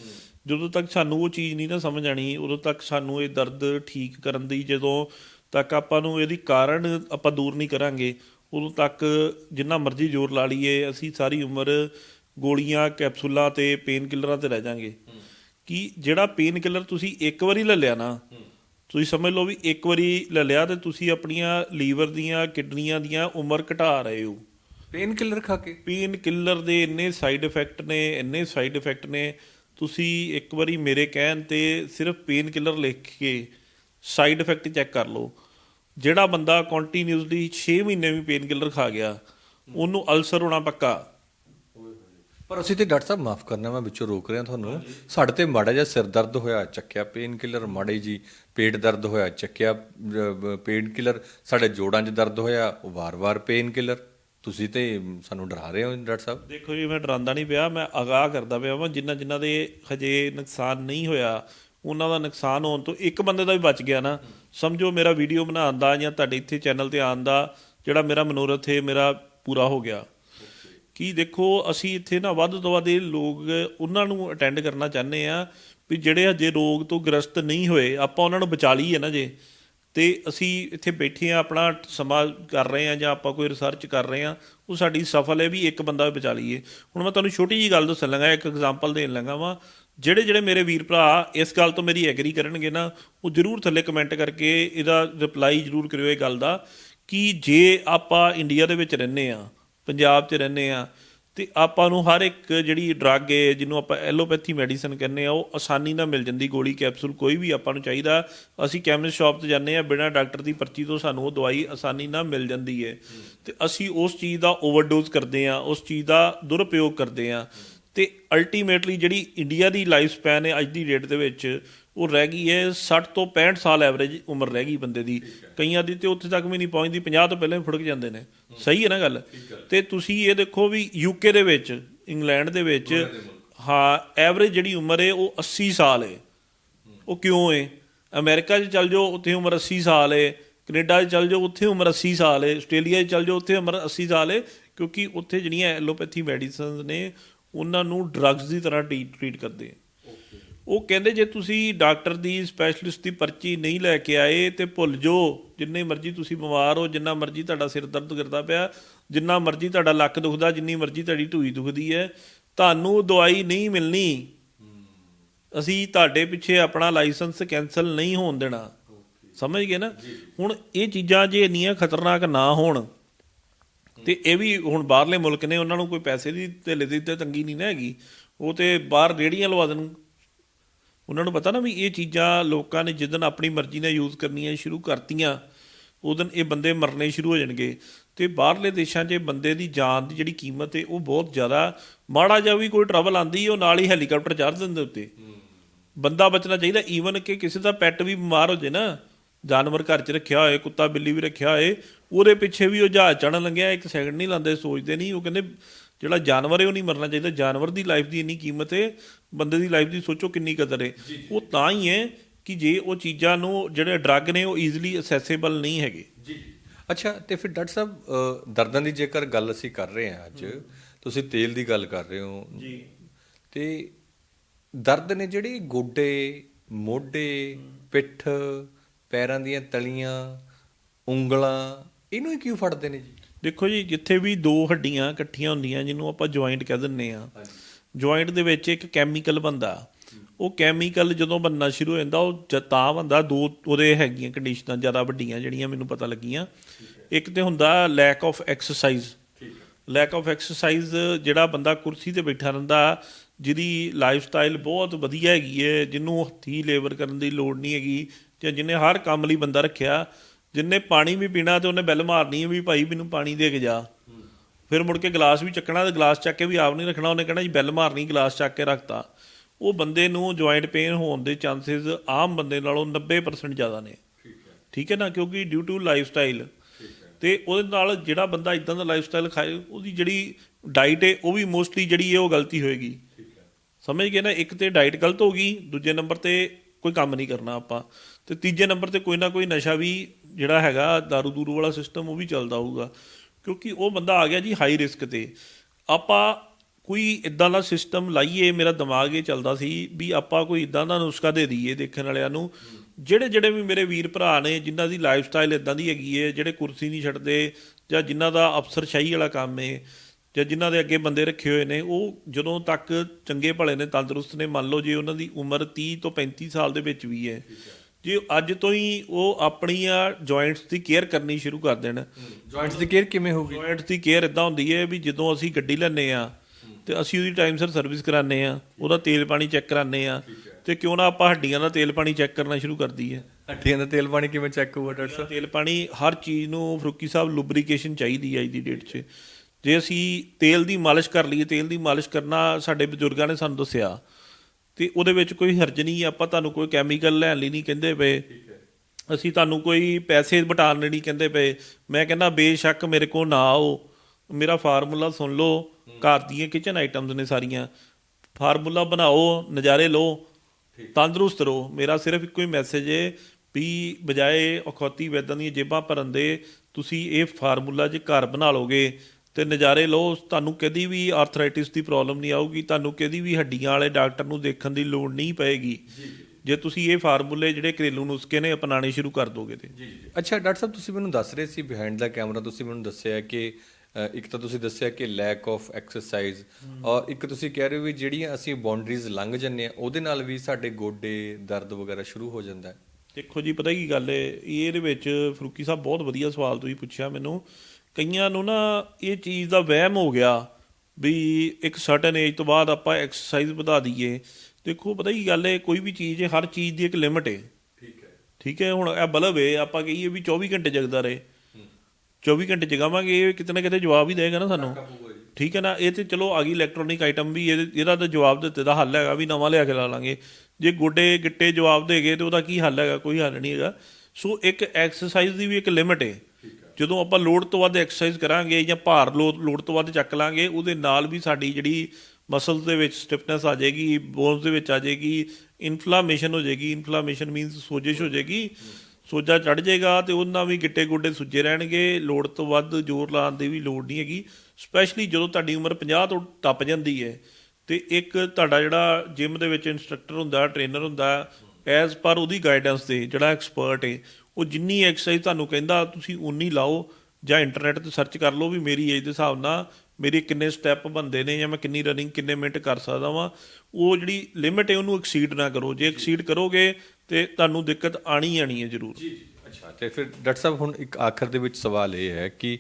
ਜਦੋਂ ਤੱਕ ਸਾਨੂੰ ਉਹ ਚੀਜ਼ ਨਹੀਂ ਨਾ ਸਮਝ ਆਣੀ ਉਦੋਂ ਤੱਕ ਸਾਨੂੰ ਇਹ ਦਰਦ ਠੀਕ ਕਰਨ ਦੀ, ਜਦੋਂ ਤੱਕ ਆਪਾਂ ਨੂੰ ਇਹਦੀ ਕਾਰਨ ਆਪਾਂ ਦੂਰ ਨਹੀਂ ਕਰਾਂਗੇ ਉਦੋਂ ਤੱਕ ਜਿੰਨਾ ਮਰਜ਼ੀ ਜ਼ੋਰ ਲਾ ਲਈਏ ਅਸੀਂ ਸਾਰੀ ਉਮਰ ਗੋਲੀਆਂ ਕੈਪਸੂਲਾਂ ਤੇ ਪੇਨ ਕਿਲਰਾਂ ਤੇ ਰਹਿ ਜਾਾਂਗੇ। ਕਿ ਜਿਹੜਾ ਪੇਨ ਕਿਲਰ ਤੁਸੀਂ ਇੱਕ ਵਾਰੀ ਲੈ ਲਿਆ ਨਾ ਤੁਸੀਂ ਸਮਝ ਲਓ ਵੀ ਇੱਕ ਵਾਰੀ ਲੈ ਲਿਆ ਤੇ ਤੁਸੀਂ ਆਪਣੀਆਂ ਲੀਵਰ ਦੀਆਂ ਕਿਡਨੀਆਂ ਦੀਆਂ ਉਮਰ ਘਟਾ ਰਹੇ ਹੋ।
ਪੇਨ ਕਿਲਰ ਖਾ ਕੇ?
ਪੇਨ ਕਿਲਰ ਦੇ ਇੰਨੇ ਸਾਈਡ ਇਫੈਕਟ ਨੇ ਇੰਨੇ ਸਾਈਡ ਇਫੈਕਟ ਨੇ ਤੁਸੀਂ ਇੱਕ ਵਾਰੀ ਮੇਰੇ ਕਹਿਣ ਤੇ ਸਿਰਫ ਪੇਨ ਕਿਲਰ ਲਿਖ ਕੇ ਸਾਈਡ ਇਫੈਕਟ ਚੈੱਕ ਕਰ ਲਓ। ਜਿਹੜਾ ਬੰਦਾ ਕੰਟੀਨਿਊਸਲੀ 6 ਮਹੀਨੇ ਵੀ ਪੇਨ ਕਿਲਰ ਖਾ ਗਿਆ ਉਹਨੂੰ ਅਲਸਰ ਹੋਣਾ ਪੱਕਾ।
ਪਰ ਅਸੀਂ ਤੇ ਡਾਕਟਰ ਸਾਹਿਬ ਮਾਫ ਕਰਨਾ ਮੈਂ ਵਿੱਚੋਂ ਰੋਕ ਰਿਹਾ ਤੁਹਾਨੂੰ। ਸਾਡੇ ਤੇ ਮਾੜਾ ਜਿਹਾ ਸਿਰ ਦਰਦ ਹੋਇਆ ਚੱਕਿਆ ਪੇਨ ਕਿਲਰ ਮਾੜੀ ਜੀ ਪੇਟ ਦਰਦ ਹੋਇਆ ਚੱਕਿਆ ਪੇਨ ਕਿਲਰ ਸਾਡੇ ਜੋੜਾਂ 'ਚ ਦਰਦ ਹੋਇਆ ਉਹ ਵਾਰ-ਵਾਰ ਪੇਨ ਕਿਲਰ ਤੁਸੀਂ ਤੇ ਸਾਨੂੰ ਡਰਾ ਰਹੇ ਹੋ ਡਾਕਟਰ ਸਾਹਿਬ?
ਦੇਖੋ ਜੀ ਮੈਂ ਡਰਾਂਦਾ ਨਹੀਂ ਪਿਆ ਮੈਂ ਅਗਾਹ ਕਰਦਾ ਪਿਆ ਵਾਂ ਜਿੰਨਾ ਜਿਨ੍ਹਾਂ ਦੇ ਹਜੇ ਨੁਕਸਾਨ ਨਹੀਂ ਹੋਇਆ ਉਹਨਾਂ ਦਾ ਨੁਕਸਾਨ ਹੋਣ ਤੋਂ ਇੱਕ ਬੰਦੇ ਦਾ ਵੀ ਬਚ ਗਿਆ ਨਾ। ਸਮਝੋ ਮੇਰਾ ਵੀਡੀਓ ਬਣਾਉਣ ਦਾ ਜਾਂ ਤੁਹਾਡੇ ਇੱਥੇ ਚੈਨਲ ਤੇ ਆਉਣ ਦਾ ਜਿਹੜਾ ਮੇਰਾ ਮਨੋਰਥ ਹੈ, ਮੇਰਾ ਪੂਰਾ ਹੋ ਗਿਆ। ਕੀ ਦੇਖੋ, ਅਸੀਂ ਇੱਥੇ ਨਾ ਵੱਧ ਤੋਂ ਵੱਧ ਇਹ ਲੋਕ ਉਹਨਾਂ ਨੂੰ ਅਟੈਂਡ ਕਰਨਾ ਚਾਹੁੰਦੇ ਆ ਵੀ ਜਿਹੜੇ ਹਜੇ ਰੋਗ ਤੋਂ ਗ੍ਰਸਤ ਨਹੀਂ ਹੋਏ, ਆਪਾਂ ਉਹਨਾਂ ਨੂੰ ਬਚਾ ਲਈਏ ਨਾ ਜੇ। ਤੇ ਅਸੀਂ ਇੱਥੇ ਬੈਠੇ ਆ ਆਪਣਾ ਸਮਾਂ ਕਰ ਰਹੇ ਆ ਜਾਂ ਆਪਾਂ ਕੋਈ ਰਿਸਰਚ ਕਰ ਰਹੇ ਆ ਉਹ ਸਾਡੀ ਸਫਲ ਹੈ ਵੀ ਇੱਕ ਬੰਦਾ ਬਚਾ ਲਈਏ। ਹੁਣ ਮੈਂ ਤੁਹਾਨੂੰ ਛੋਟੀ ਜੀ ਗੱਲ ਦੱਸਣ ਲੱਗਾ, ਇੱਕ ਐਗਜ਼ਾਮਪਲ ਦੇਣ ਲੱਗਾ ਵਾਂ। ਜਿਹੜੇ ਜਿਹੜੇ ਮੇਰੇ ਵੀਰ ਭਰਾ ਇਸ ਗੱਲ ਤੋਂ ਮੇਰੀ ਐਗਰੀ ਕਰਨਗੇ ਨਾ, ਉਹ ਜਰੂਰ ਥੱਲੇ ਕਮੈਂਟ ਕਰਕੇ ਇਹਦਾ ਰਿਪਲਾਈ ਜਰੂਰ ਕਰਿਓ ਇਹ ਗੱਲ ਦਾ ਕਿ ਜੇ ਆਪਾਂ ਇੰਡੀਆ ਦੇ ਵਿੱਚ ਰਹਿੰਦੇ ਆ ਪੰਜਾਬ 'ਚ ਰਹਿੰਦੇ ਆ ਤੇ ਆਪਾਂ ਨੂੰ ਹਰ ਇੱਕ ਜਿਹੜੀ ਡਰੱਗ ਹੈ, ਜਿਹਨੂੰ ਆਪਾਂ ਐਲੋਪੈਥੀ ਮੈਡੀਸਨ ਕਹਿੰਦੇ ਆ ਉਹ ਆਸਾਨੀ ਨਾਲ ਮਿਲ ਜਾਂਦੀ, ਗੋਲੀ ਕੈਪਸੂਲ ਕੋਈ ਵੀ ਆਪਾਂ ਨੂੰ ਚਾਹੀਦਾ, ਅਸੀਂ ਕੈਮਿਸਟ ਸ਼ਾਪ ਤੇ ਜਾਂਦੇ ਆ ਬਿਨਾਂ ਡਾਕਟਰ ਦੀ ਪਰਚੀ ਤੋਂ ਸਾਨੂੰ ਉਹ ਦਵਾਈ ਆਸਾਨੀ ਨਾਲ ਮਿਲ ਜਾਂਦੀ ਹੈ। ਤੇ ਅਸੀਂ ਉਸ ਚੀਜ਼ ਦਾ ਓਵਰਡੋਜ਼ ਕਰਦੇ ਆ ਉਸ ਚੀਜ਼ ਦਾ ਦੁਰਉਪਯੋਗ ਕਰਦੇ ਆ ਤੇ ਅਲਟੀਮੇਟਲੀ ਜਿਹੜੀ ਇੰਡੀਆ ਦੀ ਲਾਈਫ ਸਪੈਨ ਹੈ ਅੱਜ ਦੀ ਡੇਟ ਦੇ ਵਿੱਚ ਉਹ ਰਹਿ ਗਈ ਹੈ 60 ਤੋਂ 65 ਸਾਲ ਐਵਰੇਜ ਉਮਰ ਰਹਿ ਗਈ ਬੰਦੇ ਦੀ। ਕਈਆਂ ਦੀ ਤੇ ਉੱਥੇ ਤੱਕ ਵੀ ਨਹੀਂ ਪਹੁੰਚਦੀ 50 ਤੋਂ ਪਹਿਲਾਂ ਹੀ ਫੁੜਕ ਜਾਂਦੇ ਨੇ। ਸਹੀ ਹੈ ਨਾ ਗੱਲ? ਤੇ ਤੁਸੀਂ ਇਹ ਦੇਖੋ ਵੀ ਯੂਕੇ ਦੇ ਵਿੱਚ ਇੰਗਲੈਂਡ ਦੇ ਵਿੱਚ ਹਾਂ ਐਵਰੇਜ ਜਿਹੜੀ ਉਮਰ ਹੈ ਉਹ 80 ਸਾਲ ਹੈ। ਉਹ ਕਿਉਂ ਹੈ? ਅਮਰੀਕਾ 'ਚ ਚੱਲ ਜਾਓ ਉੱਥੇ ਉਮਰ 80 ਸਾਲ ਹੈ। ਕੈਨੇਡਾ 'ਚ ਚੱਲ ਜਾਓ ਉੱਥੇ ਉਮਰ 80 ਸਾਲ ਹੈ। ਆਸਟ੍ਰੇਲੀਆ 'ਚ ਚੱਲ ਜਾਓ ਉੱਥੇ ਉਮਰ 80 ਸਾਲ ਹੈ। ਕਿਉਂਕਿ ਉੱਥੇ ਜਿਹੜੀਆਂ ਐਲੋਪੈਥੀ ਮੈਡੀਸਿਨਸ ਨੇ ਉਹਨਾਂ ਨੂੰ ਡਰੱਗਸ ਦੀ ਤਰ੍ਹਾਂ ਟ੍ਰੀਟ ਕਰਦੇ ਆ। ਉਹ ਕਹਿੰਦੇ ਜੇ ਤੁਸੀਂ ਡਾਕਟਰ ਦੀ ਸਪੈਸ਼ਲਿਸਟ ਦੀ ਪਰਚੀ ਨਹੀਂ ਲੈ ਕੇ ਆਏ ਤੇ ਭੁੱਲ ਜਾਓ। ਜਿੰਨੇ ਮਰਜ਼ੀ ਤੁਸੀਂ ਬਿਮਾਰ ਹੋ ਜਿੰਨਾ ਮਰਜ਼ੀ ਤੁਹਾਡਾ ਸਿਰ ਦਰਦ ਕਰਦਾ ਪਿਆ ਜਿੰਨਾ ਮਰਜ਼ੀ ਤੁਹਾਡਾ ਲੱਕ ਦੁਖਦਾ ਜਿੰਨੀ ਮਰਜ਼ੀ ਤੁਹਾਡੀ ਢੂਈ ਦੁਖਦੀ ਹੈ ਤੁਹਾਨੂੰ ਦਵਾਈ ਨਹੀਂ ਮਿਲਣੀ। ਅਸੀਂ ਤੁਹਾਡੇ ਪਿੱਛੇ ਆਪਣਾ ਲਾਇਸੈਂਸ ਕੈਨਸਲ ਨਹੀਂ ਹੋਣ ਦੇਣਾ। ਸਮਝ ਗਏ ਨਾ? ਹੁਣ ਇਹ ਚੀਜ਼ਾਂ ਜੇ ਇੰਨੀਆਂ ਖਤਰਨਾਕ ਨਾ ਹੋਣ ਤੇ ਇਹ ਵੀ ਹੁਣ ਬਾਹਰਲੇ ਮੁਲਕ ਨੇ ਉਹਨਾਂ ਨੂੰ ਕੋਈ ਪੈਸੇ ਦੀ ਧੇਲੇ ਦੀ ਤੇ ਤੰਗੀ ਨਹੀਂ ਨਾ ਹੈਗੀ। ਉਹ ਤੇ ਬਾਹਰ ਰੇੜੀਆਂ ਲਵਾ ਦੇਣ। ਉਹਨਾਂ ਨੂੰ ਪਤਾ ਨਾ ਵੀ ਇਹ ਚੀਜ਼ਾਂ ਲੋਕਾਂ ਨੇ ਜਿੱਦਨ ਆਪਣੀ ਮਰਜ਼ੀ ਨਾਲ ਯੂਜ਼ ਕਰਨੀਆਂ ਸ਼ੁਰੂ ਕਰਤੀਆਂ ਉਦੋਂ ਇਹ ਬੰਦੇ ਮਰਨੇ ਸ਼ੁਰੂ ਹੋ ਜਾਣਗੇ। ਤੇ ਬਾਹਰਲੇ ਦੇਸ਼ਾਂ 'ਚ ਬੰਦੇ ਦੀ ਜਾਨ ਦੀ ਜਿਹੜੀ ਕੀਮਤ ਹੈ ਉਹ ਬਹੁਤ ਜ਼ਿਆਦਾ, ਮਾੜਾ ਜਿਹਾ ਵੀ ਕੋਈ ਟਰਬਲ ਆਂਦੀ ਉਹ ਨਾਲ ਹੀ ਹੈਲੀਕਾਪਟਰ ਚੜ੍ਹ ਦਿੰਦੇ ਉੱਤੇ। ਬੰਦਾ ਬਚਣਾ ਚਾਹੀਦਾ ਈਵਨ ਕਿ ਕਿਸੇ ਦਾ ਪੈਟ ਵੀ ਬਿਮਾਰ ਹੋ ਜੇ ਨਾ, ਜਾਨਵਰ ਘਰ 'ਚ ਰੱਖਿਆ ਹੋਏ, ਕੁੱਤਾ ਬਿੱਲੀ ਵੀ ਰੱਖਿਆ ਹੋਏ ਉਹਦੇ ਪਿੱਛੇ ਵੀ ਉਹ ਜਹਾਜ਼ ਚੜਨ ਲੱਗਿਆ ਇੱਕ ਸੈਕਿੰਡ ਨਹੀਂ ਲਾਉਂਦੇ ਸੋਚਦੇ ਨਹੀਂ ਉਹ ਕਹਿੰਦੇ ਜਿਹੜਾ ਜਾਨਵਰ ਹੈ ਉਹ ਨਹੀਂ ਮਰਨਾ ਚਾਹੀਦਾ ਜਾਨਵਰ ਦੀ ਲਾਈਫ ਦੀ ਇੰਨੀ ਕੀਮਤ ਹੈ ਬੰਦੇ ਦੀ ਲਾਈਫ ਦੀ ਸੋਚੋ ਕਿੰਨੀ ਕਦਰ ਹੈ। ਉਹ ਤਾਂ ਹੀ ਹੈ ਕਿ ਜੇ ਉਹ ਚੀਜ਼ਾਂ ਨੂੰ ਜਿਹੜੇ ਡਰੱਗ ਨੇ ਉਹ ਈਜ਼ੀਲੀ ਅਸੈਸੇਬਲ ਨਹੀਂ ਹੈਗੇ।
ਜੀ ਅੱਛਾ ਤੇ ਫਿਰ ਡਾਕਟਰ ਸਾਹਿਬ ਦਰਦਾਂ ਦੀ ਜੇਕਰ ਗੱਲ ਅਸੀਂ ਕਰ ਰਹੇ ਹਾਂ ਅੱਜ ਤੁਸੀਂ ਤੇਲ ਦੀ ਗੱਲ ਕਰ ਰਹੇ ਹੋ।
ਜੀ।
ਤੇ ਦਰਦ ਨੇ ਜਿਹੜੇ ਗੋਡੇ ਮੋਢੇ ਪਿੱਠ ਪੈਰਾਂ ਦੀਆਂ ਤਲੀਆਂ ਉਂਗਲਾਂ ਇਹਨੂੰ ਹੀ ਕਿਉਂ ਫੜਦੇ ਨੇ ਜੀ?
ਦੇਖੋ ਜੀ ਜਿੱਥੇ ਵੀ ਦੋ ਹੱਡੀਆਂ ਇਕੱਠੀਆਂ ਹੁੰਦੀਆਂ ਜਿਹਨੂੰ ਆਪਾਂ ਜੁਆਇੰਟ ਕਹਿ ਦਿੰਨੇ ਆ ਜੁਆਇੰਟ ਦੇ ਵਿੱਚ ਇੱਕ ਕੈਮੀਕਲ ਬੰਦਾ ਉਹ ਕੈਮੀਕਲ ਜਦੋਂ ਬੰਨਣਾ ਸ਼ੁਰੂ ਹੋ ਜਾਂਦਾ ਉਹ ਜ- ਤਾਂ ਬੰਦਾ ਦੋ ਉਹਦੇ ਹੈਗੀਆਂ ਕੰਡੀਸ਼ਨਾਂ ਜ਼ਿਆਦਾ ਵੱਡੀਆਂ ਜਿਹੜੀਆਂ ਮੈਨੂੰ ਪਤਾ ਲੱਗੀਆਂ। ਇੱਕ ਤੇ ਹੁੰਦਾ lack of exercise lack of exercise ਜਿਹੜਾ ਬੰਦਾ ਕੁਰਸੀ ਤੇ ਬੈਠਾ ਰਹਿੰਦਾ ਜਿਹਦੀ ਲਾਈਫ ਸਟਾਈਲ ਬਹੁਤ ਵਧੀਆ ਹੈਗੀ ਹੈ ਜਿਹਨੂੰ ਹੱਥੀ ਲੇਬਰ ਕਰਨ ਦੀ ਲੋੜ ਨਹੀਂ ਹੈਗੀ ਜਾਂ ਜਿਹਨੇ ਹਰ ਕੰਮ ਲਈ ਬੰਦਾ ਰੱਖਿਆ ਜਿੰਨੇ ਪਾਣੀ ਵੀ ਪੀਣਾ ਤੇ ਉਹਨੇ ਬੈਲ ਮਾਰਨੀ ਹੈ ਵੀ ਭਾਈ ਮੈਨੂੰ ਪਾਣੀ ਦੇ ਕੇ ਜਾ। ਫਿਰ ਮੁੜ ਕੇ ਗਲਾਸ ਵੀ ਚੱਕਣਾ ਤੇ ਗਲਾਸ ਚੱਕ ਕੇ ਵੀ ਆਪ ਨਹੀਂ ਰੱਖਣਾ ਉਹਨੇ ਕਹਿਣਾ ਜੀ ਬੈਲ ਮਾਰਨੀ ਗਲਾਸ ਚੱਕ ਕੇ ਰੱਖਤਾ। ਉਹ ਬੰਦੇ ਨੂੰ ਜੁਆਇੰਟ ਪੇਨ ਹੋਣ ਦੇ ਚਾਂਸਸ ਆਮ ਬੰਦੇ ਨਾਲੋਂ 90% ਜ਼ਿਆਦਾ ਨੇ। ਠੀਕ ਹੈ। ਨਾ? ਕਿਉਂਕਿ ਡਿਊ ਟੂ ਲਾਈਫ ਸਟਾਈਲ ਤੇ ਉਹਦੇ ਨਾਲ ਜਿਹੜਾ ਬੰਦਾ ਇਦਾਂ ਦਾ ਲਾਈਫ ਸਟਾਈਲ ਖਾਏ ਉਹਦੀ ਜਿਹੜੀ ਡਾਈਟ ਹੈ ਉਹ ਵੀ ਮੋਸਟਲੀ ਜਿਹੜੀ ਹੈ ਉਹ ਗਲਤੀ ਹੋਏਗੀ। ਸਮਝ ਗਏ ਨਾ? ਇੱਕ ਤੇ ਡਾਈਟ ਗਲਤ ਹੋ ਗਈ ਦੂਜੇ ਨੰਬਰ ਤੇ ਕੋਈ ਕੰਮ ਨਹੀਂ ਕਰਨਾ ਆਪਾਂ। ਤੇ ਤੀਜੇ ਨੰਬਰ ਤੇ ਕੋਈ ਨਾ ਕੋਈ ਨਸ਼ਾ ਵੀ ਜਿਹੜਾ ਹੈਗਾ दारू ਦੂਰੂ ਵਾਲਾ ਸਿਸਟਮ ਉਹ ਵੀ ਚੱਲਦਾ ਹੋਊਗਾ। ਕਿਉਂਕਿ ਉਹ ਬੰਦਾ ਆ ਗਿਆ ਜੀ ਹਾਈ ਰਿਸਕ ਤੇ। ਆਪਾਂ ਕੋਈ ਇਦਾਂ ਦਾ ਸਿਸਟਮ ਲਾਈਏ, ਮੇਰਾ ਦਿਮਾਗ ਇਹ ਚੱਲਦਾ ਸੀ ਵੀ ਆਪਾਂ ਕੋਈ ਇਦਾਂ ਦਾ ਨੁਸਖਾ ਦੇ ਦਈਏ ਦੇਖਣ ਵਾਲਿਆਂ ਨੂੰ। ਜਿਹੜੇ ਜਿਹੜੇ ਵੀ ਮੇਰੇ ਵੀਰ ਭਰਾ ਨੇ, ਜਿਨ੍ਹਾਂ ਦੀ ਲਾਈਫ ਸਟਾਈਲ ਇਦਾਂ ਦੀ ਹੈਗੀ ਹੈ ਜਿਹੜੇ ਕੁਰਸੀ ਨਹੀਂ ਛੱਡਦੇ ਜਾਂ ਜਿਨ੍ਹਾਂ ਦਾ ਅਫਸਰਸ਼ਾਹੀ ਵਾਲਾ ਕੰਮ ਹੈ ਜਾਂ ਜਿਨ੍ਹਾਂ ਦੇ ਅੱਗੇ ਬੰਦੇ ਰੱਖੇ ਹੋਏ ਨੇ ਉਹ ਜਦੋਂ ਤੱਕ ਚੰਗੇ ਭਲੇ ਨੇ ਤੰਦਰੁਸਤ ਨੇ ਮੰਨ ਲਓ ਜੇ ਉਹਨਾਂ ਦੀ ਉਮਰ 30 ਤੋਂ 35 ਸਾਲ ਦੇ ਵਿੱਚ ਵੀ ਹੈ ਜੇ ਅੱਜ ਤੋਂ ਹੀ ਉਹ ਆਪਣੀਆਂ ਜੁਆਇੰਟਸ ਦੀ ਕੇਅਰ ਕਰਨੀ ਸ਼ੁਰੂ ਕਰ ਦੇਣ।
ਜੁਆਇੰਟਸ ਦੀ ਕੇਅਰ ਕਿਵੇਂ ਹੋਊਗੀ?
ਜੁਆਇੰਟਸ ਦੀ ਕੇਅਰ ਇਦਾਂ ਹੁੰਦੀ ਹੈ ਵੀ ਜਦੋਂ ਅਸੀਂ ਗੱਡੀ ਲੈਂਦੇ ਆ ਤੇ ਅਸੀਂ ਉਹਦੀ ਟਾਈਮ ਸਿਰ ਸਰਵਿਸ ਕਰਾਉਂਦੇ ਆ ਉਹਦਾ ਤੇਲ ਪਾਣੀ ਚੈੱਕ ਕਰਾਉਂਦੇ ਆ ਤੇ ਕਿਉਂ ਨਾ ਆਪਾਂ ਹੱਡੀਆਂ ਦਾ ਤੇਲ ਪਾਣੀ ਚੈੱਕ ਕਰਨਾ ਸ਼ੁਰੂ ਕਰ ਦਈਏ।
ਹੱਡੀਆਂ ਦਾ ਤੇਲ ਪਾਣੀ ਕਿਵੇਂ ਚੈੱਕ ਹੋਊਗਾ ਡਾਕਟਰ ਸਾਹਿਬ?
ਤੇਲ ਪਾਣੀ ਹਰ ਚੀਜ਼ ਨੂੰ ਫਰੂਕੀ ਸਾਹਿਬ ਲੁਬਰੀਕੇਸ਼ਨ ਚਾਹੀਦੀ ਹੈ ਅੱਜ ਦੀ ਡੇਟ 'ਚ। ਜੇ ਅਸੀਂ ਤੇਲ ਦੀ ਮਾਲਿਸ਼ ਕਰ ਲਈਏ ਤੇਲ ਦੀ ਮਾਲਿਸ਼ ਕਰਨਾ ਸਾਡੇ ਬਜ਼ੁਰਗਾਂ ਨੇ ਸਾਨੂੰ ਦੱਸਿਆ ਤੇ ਉਹਦੇ ਵਿੱਚ ਕੋਈ ਹਰਜ ਨਹੀਂ ਆਪਾਂ ਤੁਹਾਨੂੰ ਕੋਈ ਕੈਮੀਕਲ ਲੈਣ ਲਈ ਨਹੀਂ ਕਹਿੰਦੇ ਪਏ। ਅਸੀਂ ਤੁਹਾਨੂੰ ਕੋਈ ਪੈਸੇ ਬਟਾਉਣ ਲਈ ਨਹੀਂ ਕਹਿੰਦੇ ਪਏ। ਮੈਂ ਕਹਿੰਦਾ ਬੇਸ਼ੱਕ ਮੇਰੇ ਕੋਲ ਨਾ ਆਓ। ਮੇਰਾ ਫਾਰਮੂਲਾ ਸੁਣ ਲਓ। ਘਰ ਦੀਆਂ ਕਿਚਨ ਆਈਟਮਸ ਨੇ ਸਾਰੀਆਂ। ਫਾਰਮੂਲਾ ਬਣਾਓ ਨਜ਼ਾਰੇ ਲਓ ਤੰਦਰੁਸਤ ਰਹੋ। ਮੇਰਾ ਸਿਰਫ ਇੱਕੋ ਹੀ ਮੈਸੇਜ ਹੈ ਵੀ ਬਜਾਏ ਅਖੌਤੀ ਵੈਦਾਂ ਦੀਆਂ ਜੇਬਾਂ ਭਰਨ ਦੇ ਤੁਸੀਂ ਇਹ ਫਾਰਮੂਲਾ ਜੇ ਘਰ ਬਣਾ ਲੋਗੇ ਤੇ ਨਜ਼ਾਰੇ ਲਓ ਤੁਹਾਨੂੰ ਕਦੀ ਵੀ ਆਰਥਰਾਈਟਿਸ ਦੀ ਪ੍ਰੋਬਲਮ ਨਹੀਂ ਆਊਗੀ ਤੁਹਾਨੂੰ ਕਦੀ ਵੀ ਹੱਡੀਆਂ ਵਾਲੇ ਡਾਕਟਰ ਨੂੰ ਦੇਖਣ ਦੀ ਲੋੜ ਨਹੀਂ ਪਏਗੀ। ਜੇ ਤੁਸੀਂ ਇਹ ਫਾਰਮੂਲੇ ਜਿਹੜੇ ਘਰੇਲੂ ਨੁਸਖੇ ਨੇ ਅਪਣਾਣੇ ਸ਼ੁਰੂ ਕਰ ਦੋਗੇ ਤੇ।
ਅੱਛਾ ਡਾਕਟਰ ਸਾਹਿਬ ਤੁਸੀਂ ਮੈਨੂੰ ਦੱਸ ਰਹੇ ਸੀ ਬਿਹਾਈਂਡ ਦਾ ਕੈਮਰਾ ਤੁਸੀਂ ਮੈਨੂੰ ਦੱਸਿਆ ਕਿ ਇੱਕ ਤਾਂ ਤੁਸੀਂ ਦੱਸਿਆ ਕਿ ਲੈਕ ਆਫ ਐਕਸਰਸਾਈਜ਼ ਔਰ ਇੱਕ ਤੁਸੀਂ ਕਹਿ ਰਹੇ ਹੋ ਵੀ ਜਿਹੜੀਆਂ ਅਸੀਂ ਬਾਉਂਡਰੀਜ਼ ਲੰਘ ਜੰਨੇ ਆ ਉਹਦੇ ਨਾਲ ਵੀ ਸਾਡੇ ਗੋਡੇ ਦਰਦ ਵਗੈਰਾ ਸ਼ੁਰੂ ਹੋ ਜਾਂਦਾ ਹੈ।
ਦੇਖੋ ਜੀ ਪਤਾ ਕੀ ਗੱਲ ਹੈ? ਇਹਦੇ ਵਿੱਚ ਫਰੂਕੀ ਸਾਹਿਬ ਬਹੁਤ ਵਧੀਆ ਸਵਾਲ ਤੁਸੀਂ ਪੁੱਛਿਆ ਮੈਨੂੰ। ਕਈਆਂ ਨੂੰ ਨਾ ਇਹ ਚੀਜ਼ ਦਾ ਵਹਿਮ ਹੋ ਗਿਆ ਵੀ ਇੱਕ ਸਰਟਨ ਏਜ ਤੋਂ ਬਾਅਦ ਆਪਾਂ ਐਕਸਰਸਾਈਜ਼ ਵਧਾ ਦਈਏ। ਦੇਖੋ ਪਤਾ ਕੀ ਗੱਲ ਹੈ ਕੋਈ ਵੀ ਚੀਜ਼ ਹੈ ਹਰ ਚੀਜ਼ ਦੀ ਇੱਕ ਲਿਮਟ ਹੈ।
ਠੀਕ ਹੈ।
ਠੀਕ ਹੈ ਹੁਣ ਇਹ ਬਲਬ ਹੈ ਆਪਾਂ ਕਹੀਏ ਵੀ 24 ਘੰਟੇ ਜਗਦਾ ਰਹੇ। 24 ਘੰਟੇ ਜਗਾਵਾਂਗੇ ਇਹ ਕਿਤੇ ਨਾ ਕਿਤੇ ਜਵਾਬ ਹੀ ਦੇਗਾ ਨਾ ਸਾਨੂੰ। ਠੀਕ ਹੈ ਨਾ ਇਹ ਤੇ ਚਲੋ ਆ ਗਈ ਇਲੈਕਟ੍ਰੋਨਿਕ ਆਈਟਮ ਵੀ ਇਹਦੇ- ਇਹਦਾ ਤਾਂ ਜਵਾਬ ਦਿੱਤੇ ਦਾ ਹੱਲ ਹੈਗਾ ਵੀ ਨਵਾਂ ਲਿਆ ਕੇ ਲਾ ਲਾਂਗੇ। ਜੇ ਗੋਡੇ ਗਿੱਟੇ ਜਵਾਬ ਦੇਗੇ ਤੇ ਉਹਦਾ ਕੀ ਹੱਲ ਹੈਗਾ ਕੋਈ ਹੱਲ ਨਹੀਂ ਹੈਗਾ। ਸੋ ਇੱਕ ਐਕਸਰਸਾਈਜ਼ ਦੀ ਵੀ ਇੱਕ ਲਿਮਟ ਹੈ। ਜਦੋਂ ਆਪਾਂ ਲੋਡ ਤੋਂ ਵੱਧ ਐਕਸਰਸਾਈਜ਼ ਕਰਾਂਗੇ ਜਾਂ ਭਾਰ ਲੋਡ ਤੋਂ ਵੱਧ ਚੱਕ ਲਾਂਗੇ, ਉਹਦੇ ਨਾਲ ਵੀ ਸਾਡੀ ਜਿਹੜੀ ਮਸਲਸ ਦੇ ਵਿੱਚ ਸਟਿਫਨੈਸ ਆ ਜਾਏਗੀ ਬੋਨਸ ਦੇ ਵਿੱਚ ਆ ਜਾਏਗੀ ਇਨਫਲਾਮੇਸ਼ਨ ਹੋ ਜਾਏਗੀ ਇਨਫਲਾਮੇਸ਼ਨ ਮੀਨਸ ਸੋਜਿਸ਼ ਹੋ ਜਾਏਗੀ, ਸੋਜਾ ਚੜ ਜਾਏਗਾ ਤੇ ਉਹਨਾਂ ਵੀ ਗਿੱਟੇ ਗੋਡੇ ਸੁੱਜੇ ਰਹਿਣਗੇ, ਲੋੜ ਤੋਂ ਵੱਧ ਜ਼ੋਰ ਲਾਉਣ ਦੀ ਵੀ ਲੋੜ ਨਹੀਂ ਹੈਗੀ ਸਪੈਸ਼ਲੀ ਜਦੋਂ ਤੁਹਾਡੀ ਉਮਰ 50 ਤੋਂ ਟੱਪ ਜਾਂਦੀ ਹੈ, ਤੇ ਇੱਕ ਤੁਹਾਡਾ ਜਿਹੜਾ ਜਿਮ ਦੇ ਵਿੱਚ ਇਨਸਟ੍ਰਕਟਰ ਹੁੰਦਾ ਟ੍ਰੇਨਰ ਹੁੰਦਾ ਐਜ਼ ਪਰ ਉਹਦੀ ਗਾਈਡੈਂਸ ਤੇ ਜਿਹੜਾ ਐਕਸਪਰਟ ਹੈ ਉਹ ਜਿੰਨੀ ਐਕਸਰਸਾਈਜ਼ ਤੁਹਾਨੂੰ ਕਹਿੰਦਾ, ਤੁਸੀਂ ਉਨੀ ਲਾਓ ਜਾਂ ਇੰਟਰਨੈਟ ਤੇ ਸਰਚ ਕਰ ਲਓ ਵੀ ਮੇਰੀ ਏਜ ਦੇ ਹਿਸਾਬ ਨਾਲ ਮੇਰੇ ਕਿੰਨੇ ਸਟੈਪ ਬੰਦੇ ਨੇ ਜਾਂ ਮੈਂ ਕਿੰਨੀ ਰਨਿੰਗ ਕਿੰਨੇ ਮਿੰਟ ਕਰ ਸਕਦਾ ਵਾਂ, ਉਹ ਜਿਹੜੀ ਲਿਮਿਟ ਹੈ ਉਹਨੂੰ ਐਕਸੀਡ ਨਾ ਕਰੋ। ਜੇ ਐਕਸੀਡ ਕਰੋਗੇ ਤੇ ਤੁਹਾਨੂੰ ਦਿੱਕਤ ਆਣੀ ਆਣੀ ਹੈ ਜ਼ਰੂਰ।
ਅੱਛਾ, ਤੇ ਫਿਰ ਡਾਕਟਰ ਸਾਹਿਬ, ਹੁਣ ਇੱਕ ਆਖਰ ਦੇ ਵਿੱਚ ਸਵਾਲ ਇਹ ਹੈ ਕਿ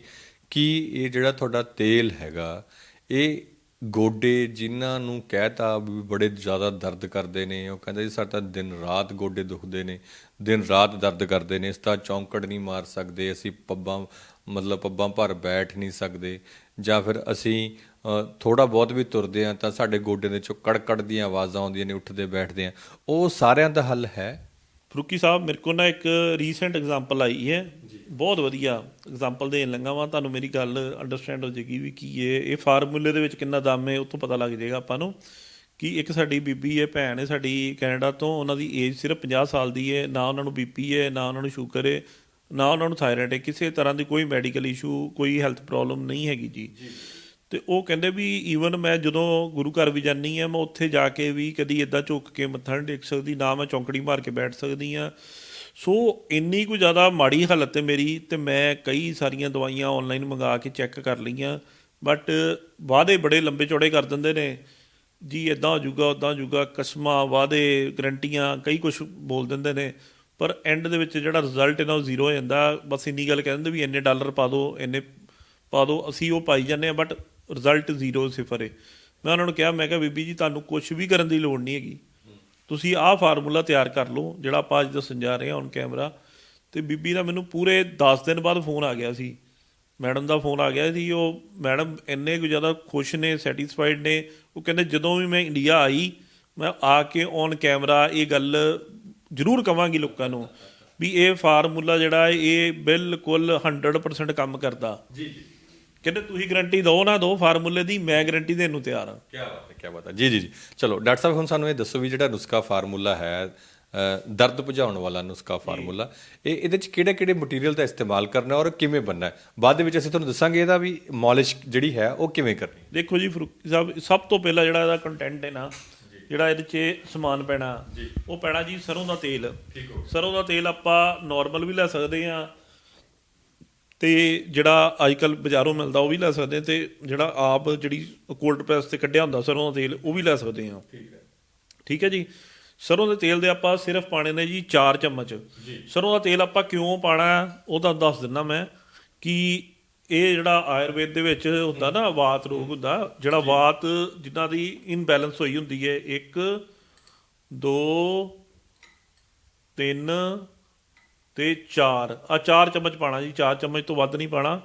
ਕੀ ਇਹ ਜਿਹੜਾ ਤੁਹਾਡਾ ਤੇਲ ਹੈਗਾ, ਇਹ ਗੋਡੇ ਜਿਨ੍ਹਾਂ ਨੂੰ ਕਹਿਤਾ ਵੀ ਬੜੇ ਜ਼ਿਆਦਾ ਦਰਦ ਕਰਦੇ ਨੇ, ਉਹ ਕਹਿੰਦੇ ਜੀ ਸਾਡਾ ਦਿਨ ਰਾਤ ਗੋਡੇ ਦੁਖਦੇ ਨੇ ਦਿਨ ਰਾਤ ਦਰਦ ਕਰਦੇ ਨੇ ਇਸ ਦਾ ਚੌਂਕੜ ਨਹੀਂ ਮਾਰ ਸਕਦੇ ਅਸੀਂ ਪੱਬਾਂ ਮਤਲਬ ਪੱਬਾਂ ਭਰ ਬੈਠ ਨਹੀਂ ਸਕਦੇ ਜਾਂ ਫਿਰ ਅਸੀਂ ਥੋੜਾ ਬਹੁਤ ਵੀ ਤੁਰਦੇ ਆ ਤਾਂ ਸਾਡੇ ਗੋਡੇ ਦੇ ਚੋਂ ਕੜਕੜ ਦੀਆਂ ਆਵਾਜ਼ਾਂ ਆਉਂਦੀਆਂ ਨੇ ਉੱਠਦੇ ਬੈਠਦੇ ਆ ਉਹ ਸਾਰਿਆਂ ਦਾ ਹੱਲ ਹੈ?
ਫਰੂਕੀ ਸਾਹਿਬ ਮੇਰੇ ਕੋਲ ਨਾ ਇੱਕ ਰੀਸੈਂਟ ਐਗਜ਼ਾਮਪਲ ਆਈ ਹੈ। ਬਹੁਤ ਵਧੀਆ ਐਗਜ਼ਾਮਪਲ ਦੇਣ ਲੱਗਾ ਵਾਂ। ਤੁਹਾਨੂੰ ਮੇਰੀ ਗੱਲ ਅੰਡਰਸਟੈਂਡ ਹੋ ਜਾਏਗੀ ਵੀ ਕੀ ਹੈ ਇਹ ਫਾਰਮੂਲੇ ਦੇ ਵਿੱਚ ਕਿੰਨਾ ਦਮ ਹੈ ਉਹ ਤੋਂ ਪਤਾ ਲੱਗ ਜਾਏਗਾ ਆਪਾਂ ਨੂੰ। ਕਿ ਇੱਕ ਸਾਡੀ ਬੀਬੀ ਹੈ ਭੈਣ ਹੈ ਸਾਡੀ ਕੈਨੇਡਾ ਤੋਂ ਉਹਨਾਂ ਦੀ ਏਜ ਸਿਰਫ 50 ਸਾਲ ਦੀ ਹੈ ਨਾ ਉਹਨਾਂ ਨੂੰ ਬੀਪੀ ਹੈ ਨਾ ਉਹਨਾਂ ਨੂੰ ਸ਼ੂਗਰ ਹੈ ਨਾ ਉਹਨਾਂ ਨੂੰ ਥਾਇਰਾਇਡ ਹੈ ਕਿਸੇ ਤਰ੍ਹਾਂ ਦੀ ਕੋਈ ਮੈਡੀਕਲ ਇਸ਼ੂ ਕੋਈ ਹੈਲਥ ਪ੍ਰੋਬਲਮ ਨਹੀਂ ਹੈਗੀ ਜੀ। ਤੇ ਉਹ ਕਹਿੰਦੇ ਵੀ ਈਵਨ ਮੈਂ ਜਦੋਂ ਗੁਰੂ ਘਰ ਵੀ ਜਾਨੀ ਆ ਮੈਂ ਉੱਥੇ ਜਾ ਕੇ ਵੀ ਕਦੀ ਇਦਾਂ ਝੁੱਕ ਕੇ ਮੱਥਾ ਨਹੀਂ ਟੇਕ ਸਕਦੀ ਨਾ ਮੈਂ ਚੌਂਕੜੀ ਮਾਰ ਕੇ ਬੈਠ ਸਕਦੀ ਆ ਸੋ ਇੰਨੀ ਕੁ ਜ਼ਿਆਦਾ ਮਾੜੀ ਹਾਲਤ ਹੈ ਮੇਰੀ ਤੇ ਮੈਂ ਕਈ ਸਾਰੀਆਂ ਦਵਾਈਆਂ ਆਨਲਾਈਨ ਮੰਗਾ ਕੇ ਚੈੱਕ ਕਰ ਲਈਆਂ ਬਟ ਵਾਅਦੇ ਬੜੇ ਲੰਬੇ ਚੌੜੇ ਕਰ ਦਿੰਦੇ ਨੇ। ਜੀ ਇਦਾਂ ਹੋ ਜਾਊਗਾ ਉਦਾਂ ਹੋ ਜਾਊਗਾ ਕਸਮਾਂ, ਵਾਅਦੇ, ਗਰੰਟੀਆਂ, ਕਈ ਕੁਝ ਬੋਲ ਦਿੰਦੇ ਨੇ, ਪਰ ਐਂਡ ਦੇ ਵਿੱਚ ਜਿਹੜਾ ਰਿਜ਼ਲਟ ਇਹਨਾਂ ਉਹ ਜ਼ੀਰੋ ਹੋ ਜਾਂਦਾ, ਬਸ ਇੰਨੀ ਗੱਲ ਕਹਿ ਦਿੰਦੇ ਵੀ ਇੰਨੇ ਡਾਲਰ ਪਾ ਦਿਓ ਇੰਨੇ ਪਾ ਦਿਓ ਅਸੀਂ ਉਹ ਪਾਈ ਜਾਂਦੇ ਆ ਬਟ ਰਿਜ਼ਲਟ ਜ਼ੀਰੋ ਸਿਫਰ ਹੈ ਮੈਂ ਉਹਨਾਂ ਨੂੰ ਕਿਹਾ, ਮੈਂ ਕਿਹਾ, ਬੀਬੀ ਜੀ, ਤੁਹਾਨੂੰ ਕੁਝ ਵੀ ਕਰਨ ਦੀ ਲੋੜ ਨਹੀਂ ਹੈਗੀ। ਤੁਸੀਂ ਆਹ ਫਾਰਮੂਲਾ ਤਿਆਰ ਕਰ ਲਓ, ਜਿਹੜਾ ਆਪਾਂ ਅੱਜ ਦੱਸਣ ਜਾ ਰਹੇ ਹਾਂ ਔਨ ਕੈਮਰਾ ਤੇ ਬੀਬੀ ਦਾ ਮੈਨੂੰ ਪੂਰੇ 10 ਦਿਨ ਬਾਅਦ ਫੋਨ ਆ ਗਿਆ ਸੀ। ਮੈਡਮ ਦਾ ਫੋਨ ਆ ਗਿਆ ਸੀ ਉਹ ਮੈਡਮ ਇੰਨੇ ਕੁ ਜ਼ਿਆਦਾ ਖੁਸ਼ ਨੇ ਸੈਟੀਸਫਾਈਡ ਨੇ ਉਹ ਕਹਿੰਦੇ ਜਦੋਂ ਵੀ ਮੈਂ ਇੰਡੀਆ ਆਈ ਮੈਂ ਆ ਕੇ ਔਨ ਕੈਮਰਾ ਇਹ ਗੱਲ ਜ਼ਰੂਰ ਕਵਾਂਗੀ ਲੋਕਾਂ ਨੂੰ ਵੀ ਇਹ ਫਾਰਮੂਲਾ ਜਿਹੜਾ ਹੈ ਇਹ ਬਿਲਕੁਲ 100% ਕੰਮ ਕਰਦਾ। ਜੀ ਜੀ। ਕਹਿੰਦੇ ਤੁਸੀਂ ਗਾਰੰਟੀ ਦਿਓ ਨਾ ਦਿਓ ਫਾਰਮੂਲੇ ਦੀ ਮੈਂ ਗਾਰੰਟੀ ਦੇਣ ਨੂੰ ਤਿਆਰ ਹਾਂ।
ਕੀ ਬਾਤ ਹੈ ਕੀ ਬਾਤ ਹੈ। ਜੀ ਜੀ ਜੀ। ਚਲੋ ਡਾਕਟਰ ਸਾਹਿਬ ਹੁਣ ਸਾਨੂੰ ਇਹ ਦੱਸੋ ਵੀ ਜਿਹੜਾ ਨੁਸਖਾ ਫਾਰਮੂਲਾ ਹੈ ਦਰਦ ਭਜਾਉਣ ਵਾਲਾ ਨੁਸਖਾ ਫਾਰਮੂਲਾ। ਇਹ ਇਹਦੇ ਚ ਕਿਹੜੇ ਕਿਹੜੇ ਮਟੀਰੀਅਲ ਦਾ ਇਸਤੇਮਾਲ ਕਰਨਾ ਔਰ ਕਿਵੇਂ ਬਣਨਾ ਹੈ? ਬਾਅਦ ਦੇ ਵਿੱਚ ਅਸੀਂ ਤੁਹਾਨੂੰ ਦੱਸਾਂਗੇ ਇਹਦਾ ਵੀ ਮਾਲਿਸ਼ ਜਿਹੜੀ ਹੈ ਉਹ ਕਿਵੇਂ ਕਰਨੀ
ਦੇਖੋ ਜੀ ਫਰੂਕੀ ਸਾਹਿਬ ਸਭ ਤੋਂ ਪਹਿਲਾਂ ਜਿਹੜਾ ਇਹਦਾ ਕੰਟੈਂਟ ਹੈ ਨਾ ਜਿਹੜਾ ਇਹਦੇ 'ਚ ਸਮਾਨ ਪੈਣਾ ਉਹ ਪੈਣਾ ਜੀ ਸਰੋਂ ਦਾ ਤੇਲ। ਸਰੋਂ ਦਾ ਤੇਲ ਆਪਾਂ ਨਾਰਮਲ ਵੀ ਲੈ ਸਕਦੇ ਆ ਤੇ ਜਿਹੜਾ ਅੱਜਕੱਲ ਬਾਜ਼ਾਰੋਂ ਮਿਲਦਾ ਉਹ ਵੀ ਲੈ ਸਕਦੇ ਤੇ ਜਿਹੜਾ ਆਪ ਜਿਹੜੀ ਕੋਲਡ ਪ੍ਰੈਸ ਤੇ ਕੱਢਿਆ ਹੁੰਦਾ ਸਰੋਂ ਦਾ ਤੇਲ ਉਹ ਵੀ ਲੈ ਸਕਦੇ ਆ ਠੀਕ ਹੈ। ਠੀਕ ਹੈ ਜੀ? ਸਰੋਂ ਦੇ ਤੇਲ ਦੇ ਆਪਾਂ ਸਿਰਫ ਪਾਣੇ ਨੇ ਜੀ 4 ਚਮਚ। ਸਰੋਂ ਦਾ ਤੇਲ ਆਪਾਂ ਕਿਉਂ ਪਾਣਾ ਉਹ ਤਾਂ ਦੱਸ ਦਿੰਦਾ ਮੈਂ ਕਿ ਇਹ ਜਿਹੜਾ ਆਯੁਰਵੇਦ ਦੇ ਵਿੱਚ ਹੁੰਦਾ ਨਾ ਵਾਤ ਰੋਗ ਹੁੰਦਾ ਜਿਹੜਾ ਵਾਤ ਜਿਨ੍ਹਾਂ ਦੀ ਇਨਬੈਲੈਂਸ ਹੋਈ ਹੁੰਦੀ ਹੈ 1 2 3 ਤੇ 4 ਆ 4 ਚਮਚ ਪਾਣਾ ਜੀ 4 ਚਮਚ ਤੋਂ ਵੱਧ ਨਹੀਂ ਪਾਣਾ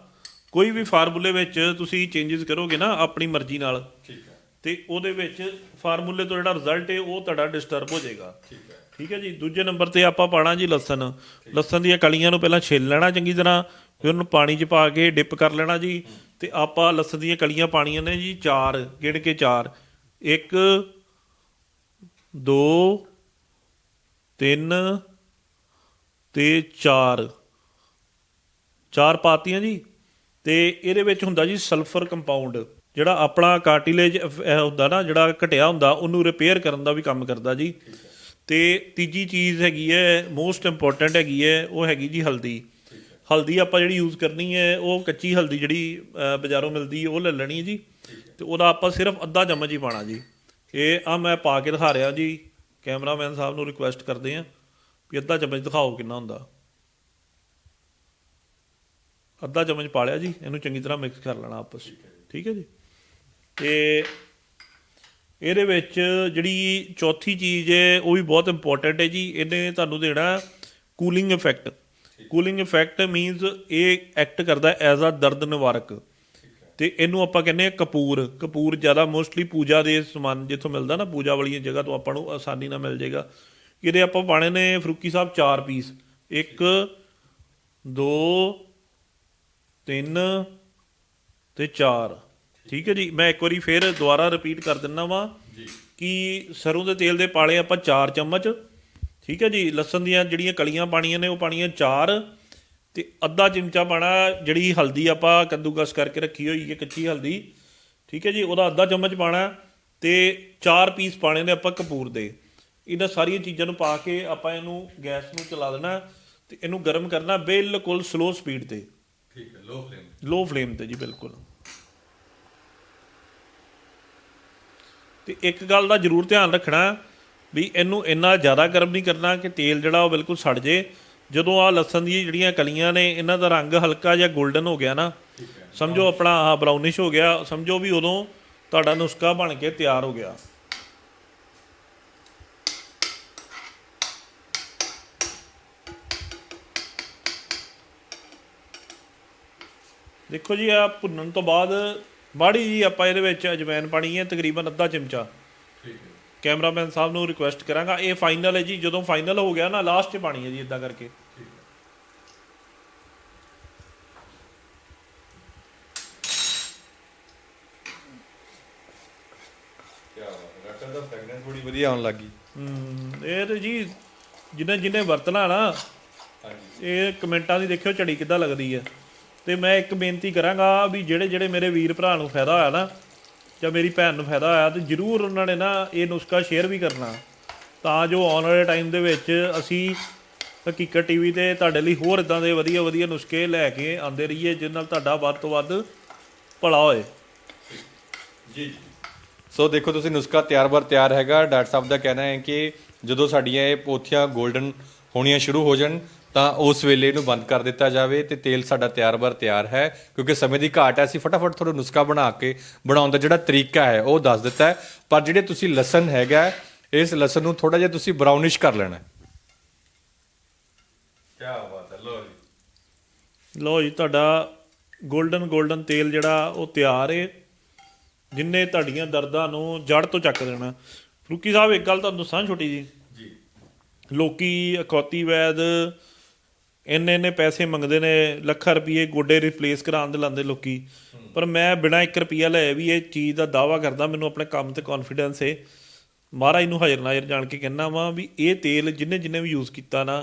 ਕੋਈ ਵੀ ਫਾਰਮੂਲੇ ਵਿੱਚ ਤੁਸੀਂ ਚੇਂਜਸ ਕਰੋਗੇ ਨਾ ਆਪਣੀ ਮਰਜ਼ੀ ਨਾਲ।
ਠੀਕ
ਤੇ ਉਹਦੇ ਵਿੱਚ ਫਾਰਮੂਲੇ ਤੋਂ ਜਿਹੜਾ ਰਿਜ਼ਲਟ ਹੈ ਉਹ ਤੁਹਾਡਾ ਡਿਸਟਰਬ ਹੋ ਜਾਏਗਾ।
ਠੀਕ ਹੈ।
ਠੀਕ ਹੈ ਜੀ? ਦੂਜੇ ਨੰਬਰ ਤੇ ਆਪਾਂ ਪਾਣਾ ਜੀ ਲਸਣ। ਲਸਣ ਦੀਆਂ ਕਲੀਆਂ ਨੂੰ ਪਹਿਲਾਂ ਛਿੱਲ ਲੈਣਾ ਚੰਗੀ ਤਰ੍ਹਾਂ ਫਿਰ ਉਹਨੂੰ ਪਾਣੀ 'ਚ ਪਾ ਕੇ ਡਿਪ ਕਰ ਲੈਣਾ ਜੀ। ਤੇ ਆਪਾਂ ਲਸਣ ਦੀਆਂ ਕਲੀਆਂ ਪਾਣੀਆਂ ਨੇ ਜੀ 4 ਗਿਣ ਕੇ 4 1 2 3 ਤੇ 4 ਚਾਰ ਪਾਤੀਆਂ ਜੀ। ਤੇ ਇਹਦੇ ਵਿੱਚ ਹੁੰਦਾ ਜੀ ਸਲਫਰ ਕੰਪਾਊਂਡ ਜਿਹੜਾ ਆਪਣਾ ਕਾਰਟਿਲੇਜ ਹੁੰਦਾ ਨਾ ਜਿਹੜਾ ਘਟਿਆ ਹੁੰਦਾ ਉਹਨੂੰ ਰਿਪੇਅਰ ਕਰਨ ਦਾ ਵੀ ਕੰਮ ਕਰਦਾ ਜੀ। ਤੇ ਤੀਜੀ ਚੀਜ਼ ਹੈਗੀ ਹੈ ਮੋਸਟ ਇੰਪੋਰਟੈਂਟ ਹੈਗੀ ਹੈ ਉਹ ਹੈਗੀ ਜੀ ਹਲਦੀ। ਹਲਦੀ ਆਪਾਂ ਜਿਹੜੀ ਯੂਜ਼ ਕਰਨੀ ਹੈ ਉਹ ਕੱਚੀ ਹਲਦੀ ਜਿਹੜੀ ਅਹ, ਬਾਜ਼ਾਰੋਂ ਮਿਲਦੀ ਉਹ ਲੈ ਲੈਣੀ ਹੈ ਜੀ। ਤੇ ਉਹਦਾ ਆਪਾਂ ਸਿਰਫ ਅੱਧਾ ਚਮਚ ਹੀ ਪਾਣਾ ਜੀ। ਇਹ ਆ ਮੈਂ ਪਾ ਕੇ ਦਿਖਾ ਰਿਹਾ ਜੀ। ਕੈਮਰਾਮੈਨ ਸਾਹਿਬ ਨੂੰ ਰਿਕੁਐਸਟ ਕਰਦੇ ਆ ਵੀ ਅੱਧਾ ਚਮਚ ਦਿਖਾਓ ਕਿੰਨਾ ਹੁੰਦਾ। ਅੱਧਾ ਚਮਚ ਪਾ ਲਿਆ ਜੀ ਇਹਨੂੰ ਚੰਗੀ ਤਰ੍ਹਾਂ ਮਿਕਸ ਕਰ ਲੈਣਾ ਆਪਸ ਠੀਕ ਹੈ ਜੀ? ਤੇ ਇਹਦੇ ਵਿੱਚ ਜਿਹੜੀ ਚੌਥੀ ਚੀਜ਼ ਹੈ, ਉਹ ਵੀ ਬਹੁਤ ਇੰਪੋਰਟੈਂਟ ਹੈ ਜੀ। ਇਹਨੇ ਤੁਹਾਨੂੰ ਦੇਣਾ cooling effect cooling effect means ਇਹ ਐਕਟ ਕਰਦਾ ਐਜ਼ ਅ ਦਰਦ ਨਿਵਾਰਕ। ਤੇ ਇਹਨੂੰ ਆਪਾਂ ਕਹਿੰਦੇ ਆ ਕਪੂਰ। ਕਪੂਰ ਜ਼ਿਆਦਾ ਮੋਸਟਲੀ ਪੂਜਾ ਦੇ ਸਮਾਨ ਜਿੱਥੋਂ ਮਿਲਦਾ ਨਾ, ਪੂਜਾ ਵਾਲੀਆਂ ਜਗ੍ਹਾ ਤੋਂ ਆਪਾਂ ਨੂੰ ਆਸਾਨੀ ਨਾਲ ਮਿਲ ਜਾਏਗਾ। ਇਹਦੇ ਆਪਾਂ ਪਾਣੇ ਨੇ ਫਰੂਕੀ ਸਾਹਿਬ 4 ਪੀਸ 1 2 3 ਤੇ 4 ਠੀਕ ਹੈ ਜੀ ਮੈਂ ਇੱਕ ਵਾਰੀ ਫੇਰ ਦੁਬਾਰਾ ਰਿਪੀਟ ਕਰ ਦਿੰਨਾ ਵਾਂ ਕਿ ਸਰੋਂ ਦੇ ਤੇਲ ਦੇ ਪਾਲੇ ਆਪਾਂ 4 ਚਮਚ ਠੀਕ ਹੈ ਜੀ ਲਸਣ ਦੀਆਂ ਜਿਹੜੀਆਂ ਕਲੀਆਂ ਪਾਣੀਆਂ ਨੇ ਉਹ ਪਾਣੀਆਂ 4 ਤੇ ਅੱਧਾ ਚਮਚਾ ਪਾਣਾ ਜਿਹੜੀ ਹਲਦੀ ਆਪਾਂ ਕੱਦੂਕਸ ਕਰਕੇ ਰੱਖੀ ਹੋਈ ਹੈ ਕੱਚੀ ਹਲਦੀ ਠੀਕ ਹੈ ਜੀ ਉਹਦਾ ਅੱਧਾ ਚਮਚ ਪਾਣਾ ਤੇ 4 ਪੀਸ ਪਾਣੇ ਨੇ ਆਪਾਂ ਕਪੂਰ ਦੇ। ਇਹਨਾਂ ਸਾਰੀਆਂ ਚੀਜ਼ਾਂ ਨੂੰ ਪਾ ਕੇ ਆਪਾਂ ਇਹਨੂੰ ਗੈਸ ਨੂੰ ਚਲਾ ਦੇਣਾ ਤੇ ਇਹਨੂੰ ਗਰਮ ਕਰਨਾ ਬਿਲਕੁਲ ਸਲੋ ਸਪੀਡ ਤੇ।
ਠੀਕ ਹੈ ਲੋ ਫਲੇਮ
ਲੋ ਫਲੇਮ ਤੇ ਜੀ ਬਿਲਕੁਲ। ਤੇ ਇੱਕ ਗੱਲ ਦਾ ਜ਼ਰੂਰ ਧਿਆਨ ਰੱਖਣਾ ਵੀ ਇਹਨੂੰ ਇੰਨਾ ਜ਼ਿਆਦਾ ਗਰਮ ਨਹੀਂ ਕਰਨਾ ਕਿ ਤੇਲ ਜਿਹੜਾ ਉਹ ਬਿਲਕੁਲ ਸੜ ਜੇ। ਜਦੋਂ ਆ ਲਸਣ ਦੀ ਜਿਹੜੀਆਂ ਕਲੀਆਂ ਨੇ, ਇਹਨਾਂ ਦਾ ਰੰਗ ਹਲਕਾ ਜਿਹਾ 골ਡਨ ਹੋ ਗਿਆ ਨਾ, ਸਮਝੋ ਆਪਣਾ ਆ ਬਰਾਊਨਿਸ਼ ਹੋ ਗਿਆ, ਸਮਝੋ ਵੀ ਉਦੋਂ ਤੁਹਾਡਾ ਨੁਸਖਾ ਬਣ ਕੇ ਤਿਆਰ ਹੋ ਗਿਆ। ਦੇਖੋ ਜੀ ਆ ਭੁੰਨਣ ਤੋਂ ਬਾਅਦ ਮਾੜੀ ਜੀ ਆਪਾਂ ਇਹਦੇ ਵਿੱਚ ਅਜਵਾਇਣ ਪਾਣੀ ਹੈ ਤਕਰੀਬਨ ਅੱਧਾ ਚਮਚਾ।
ਠੀਕ ਹੈ।
ਕੈਮਰਾਮੈਨ ਸਾਹਿਬ ਨੂੰ ਰਿਕੁਐਸਟ ਕਰਾਂਗਾ ਇਹ ਫਾਈਨਲ ਹੈ ਜੀ ਜਦੋਂ ਫਾਈਨਲ ਹੋ ਗਿਆ ਨਾ ਲਾਸਟ 'ਚ ਪਾਣੀ ਹੈ ਜੀ ਇਦਾਂ ਕਰਕੇ।
ਹੈ। ਬੜੀ ਵਧੀਆ ਆਉਣ ਲੱਗੀ
ਹਮ, ਇਹ ਤੇ ਜੀ ਜਿਹਨੇ ਜਿਹਨੇ ਵਰਤਣਾ ਨਾ ਇਹ ਕਮੈਂਟਾਂ ਦੀ ਦੇਖਿਓ ਝੜੀ ਕਿੱਦਾਂ ਲੱਗਦੀ ਹੈ। ਤੇ ਮੈਂ ਇੱਕ ਬੇਨਤੀ ਕਰਾਂਗਾ ਵੀ ਜਿਹੜੇ ਜਿਹੜੇ ਮੇਰੇ ਵੀਰ ਭਰਾ ਨੂੰ ਫਾਇਦਾ ਹੋਇਆ ਨਾ, ਜਾਂ ਮੇਰੀ ਭੈਣ ਨੂੰ ਫਾਇਦਾ ਹੋਇਆ, ਤੇ ਜਰੂਰ ਉਹਨਾਂ ਨੇ ਨਾ ਇਹ ਨੁਸਖਾ ਸ਼ੇਅਰ ਵੀ ਕਰਨਾ। ਤਾਂ ਜੋ ਆਉਣ ਵਾਲੇ ਟਾਈਮ ਦੇ ਵਿੱਚ ਅਸੀਂ ਹਕੀਕਤ ਟੀਵੀ ਤੇ ਤੁਹਾਡੇ ਲਈ ਹੋਰ ਇਦਾਂ ਦੇ ਵਧੀਆ ਵਧੀਆ ਨੁਸਖੇ ਲੈ ਕੇ ਆਉਂਦੇ ਰਹੀਏ ਜਿਸ ਨਾਲ ਤੁਹਾਡਾ ਵੱਧ ਤੋਂ ਵੱਧ ਭਲਾ ਹੋਏ।
ਜੀ ਸੋ ਦੇਖੋ, ਤੁਸੀਂ ਨੁਸਖਾ ਤਿਆਰ ਬਰ ਤਿਆਰ ਹੈਗਾ। ਡਾਕਟਰ ਸਾਹਿਬ ਦਾ ਕਹਿਣਾ ਹੈ ਕਿ ਜਦੋਂ ਸਾਡੀਆਂ ਇਹ ਪੋਥੀਆਂ 골ਡਨ ਹੋਣੀਆਂ ਸ਼ੁਰੂ ਹੋ ਜਾਣ ਤਾਂ ਉਸ ਵੇਲੇ ਇਹਨੂੰ ਬੰਦ ਕਰ ਦਿੱਤਾ ਜਾਵੇ ਤੇ ਤੇਲ ਸਾਡਾ ਤਿਆਰ ਬਰ ਤਿਆਰ ਹੈ ਕਿਉਂਕਿ ਸਮੇਂ ਦੀ ਘਾਟ ਹੈ। ਅਸੀਂ ਫਟਾਫਟ ਤੁਹਾਨੂੰ ਨੁਸਖਾ ਬਣਾ ਕੇ ਬਣਾਉਣ ਦਾ ਜਿਹੜਾ ਤਰੀਕਾ ਹੈ ਉਹ ਦੱਸ ਦਿੱਤਾ ਪਰ ਜਿਹੜੇ ਤੁਸੀਂ ਲਸਣ ਹੈਗਾ ਇਸ ਲਸਣ ਨੂੰ ਥੋੜਾ ਜਿਹਾ ਤੁਸੀਂ ਬਰਾਊਨਿਸ਼ ਕਰ ਲੈਣਾ ਹੈ। ਕੀ ਬਾਤ ਹੈ ਲੋ ਜੀ।
ਲਓ ਜੀ ਤੁਹਾਡਾ 골ਡਨ 골ਡਨ ਤੇਲ ਜਿਹੜਾ ਉਹ ਤਿਆਰ ਏ। ਜਿੰਨੇ ਤੁਹਾਡੀਆਂ ਦਰਦਾਂ ਨੂੰ ਜੜ ਤੋਂ ਚੱਕ ਦੇਣਾ ਫਰੂਕੀ ਸਾਹਿਬ ਇੱਕ ਗੱਲ ਤੁਹਾਨੂੰ ਦੱਸਾਂ ਛੋਟੀ ਜੀ
ਜੀ।
ਲੋਕੀ ਅਖੌਤੀ ਵੈਦ ਇੰਨੇ ਇੰਨੇ ਪੈਸੇ ਮੰਗਦੇ ਨੇ, ਲੱਖਾਂ ਰੁਪਏ ਗੋਡੇ ਰਿਪਲੇਸ ਕਰਾਉਣ ਦੇ ਲਾਂਦੇ ਲੋਕੀ। ਪਰ ਮੈਂ ਬਿਨਾਂ 1 ਰੁਪਿਆ ਲਏ ਵੀ ਇਹ ਚੀਜ਼ ਦਾ ਦਾਵਾ ਕਰਦਾ, ਮੈਨੂੰ ਆਪਣੇ ਕੰਮ ਤੇ ਕੌਨਫੀਡੈਂਸ ਹੈ ਮਹਾਰਾਜ ਨੂੰ ਹਾਜ਼ਰ ਨਾਜ਼ਰ ਜਾਣ ਕੇ ਕਹਿਣਾ ਵਾ ਵੀ ਇਹ ਤੇਲ ਜਿੰਨੇ ਜਿੰਨੇ ਵੀ ਯੂਜ਼ ਕੀਤਾ ਨਾ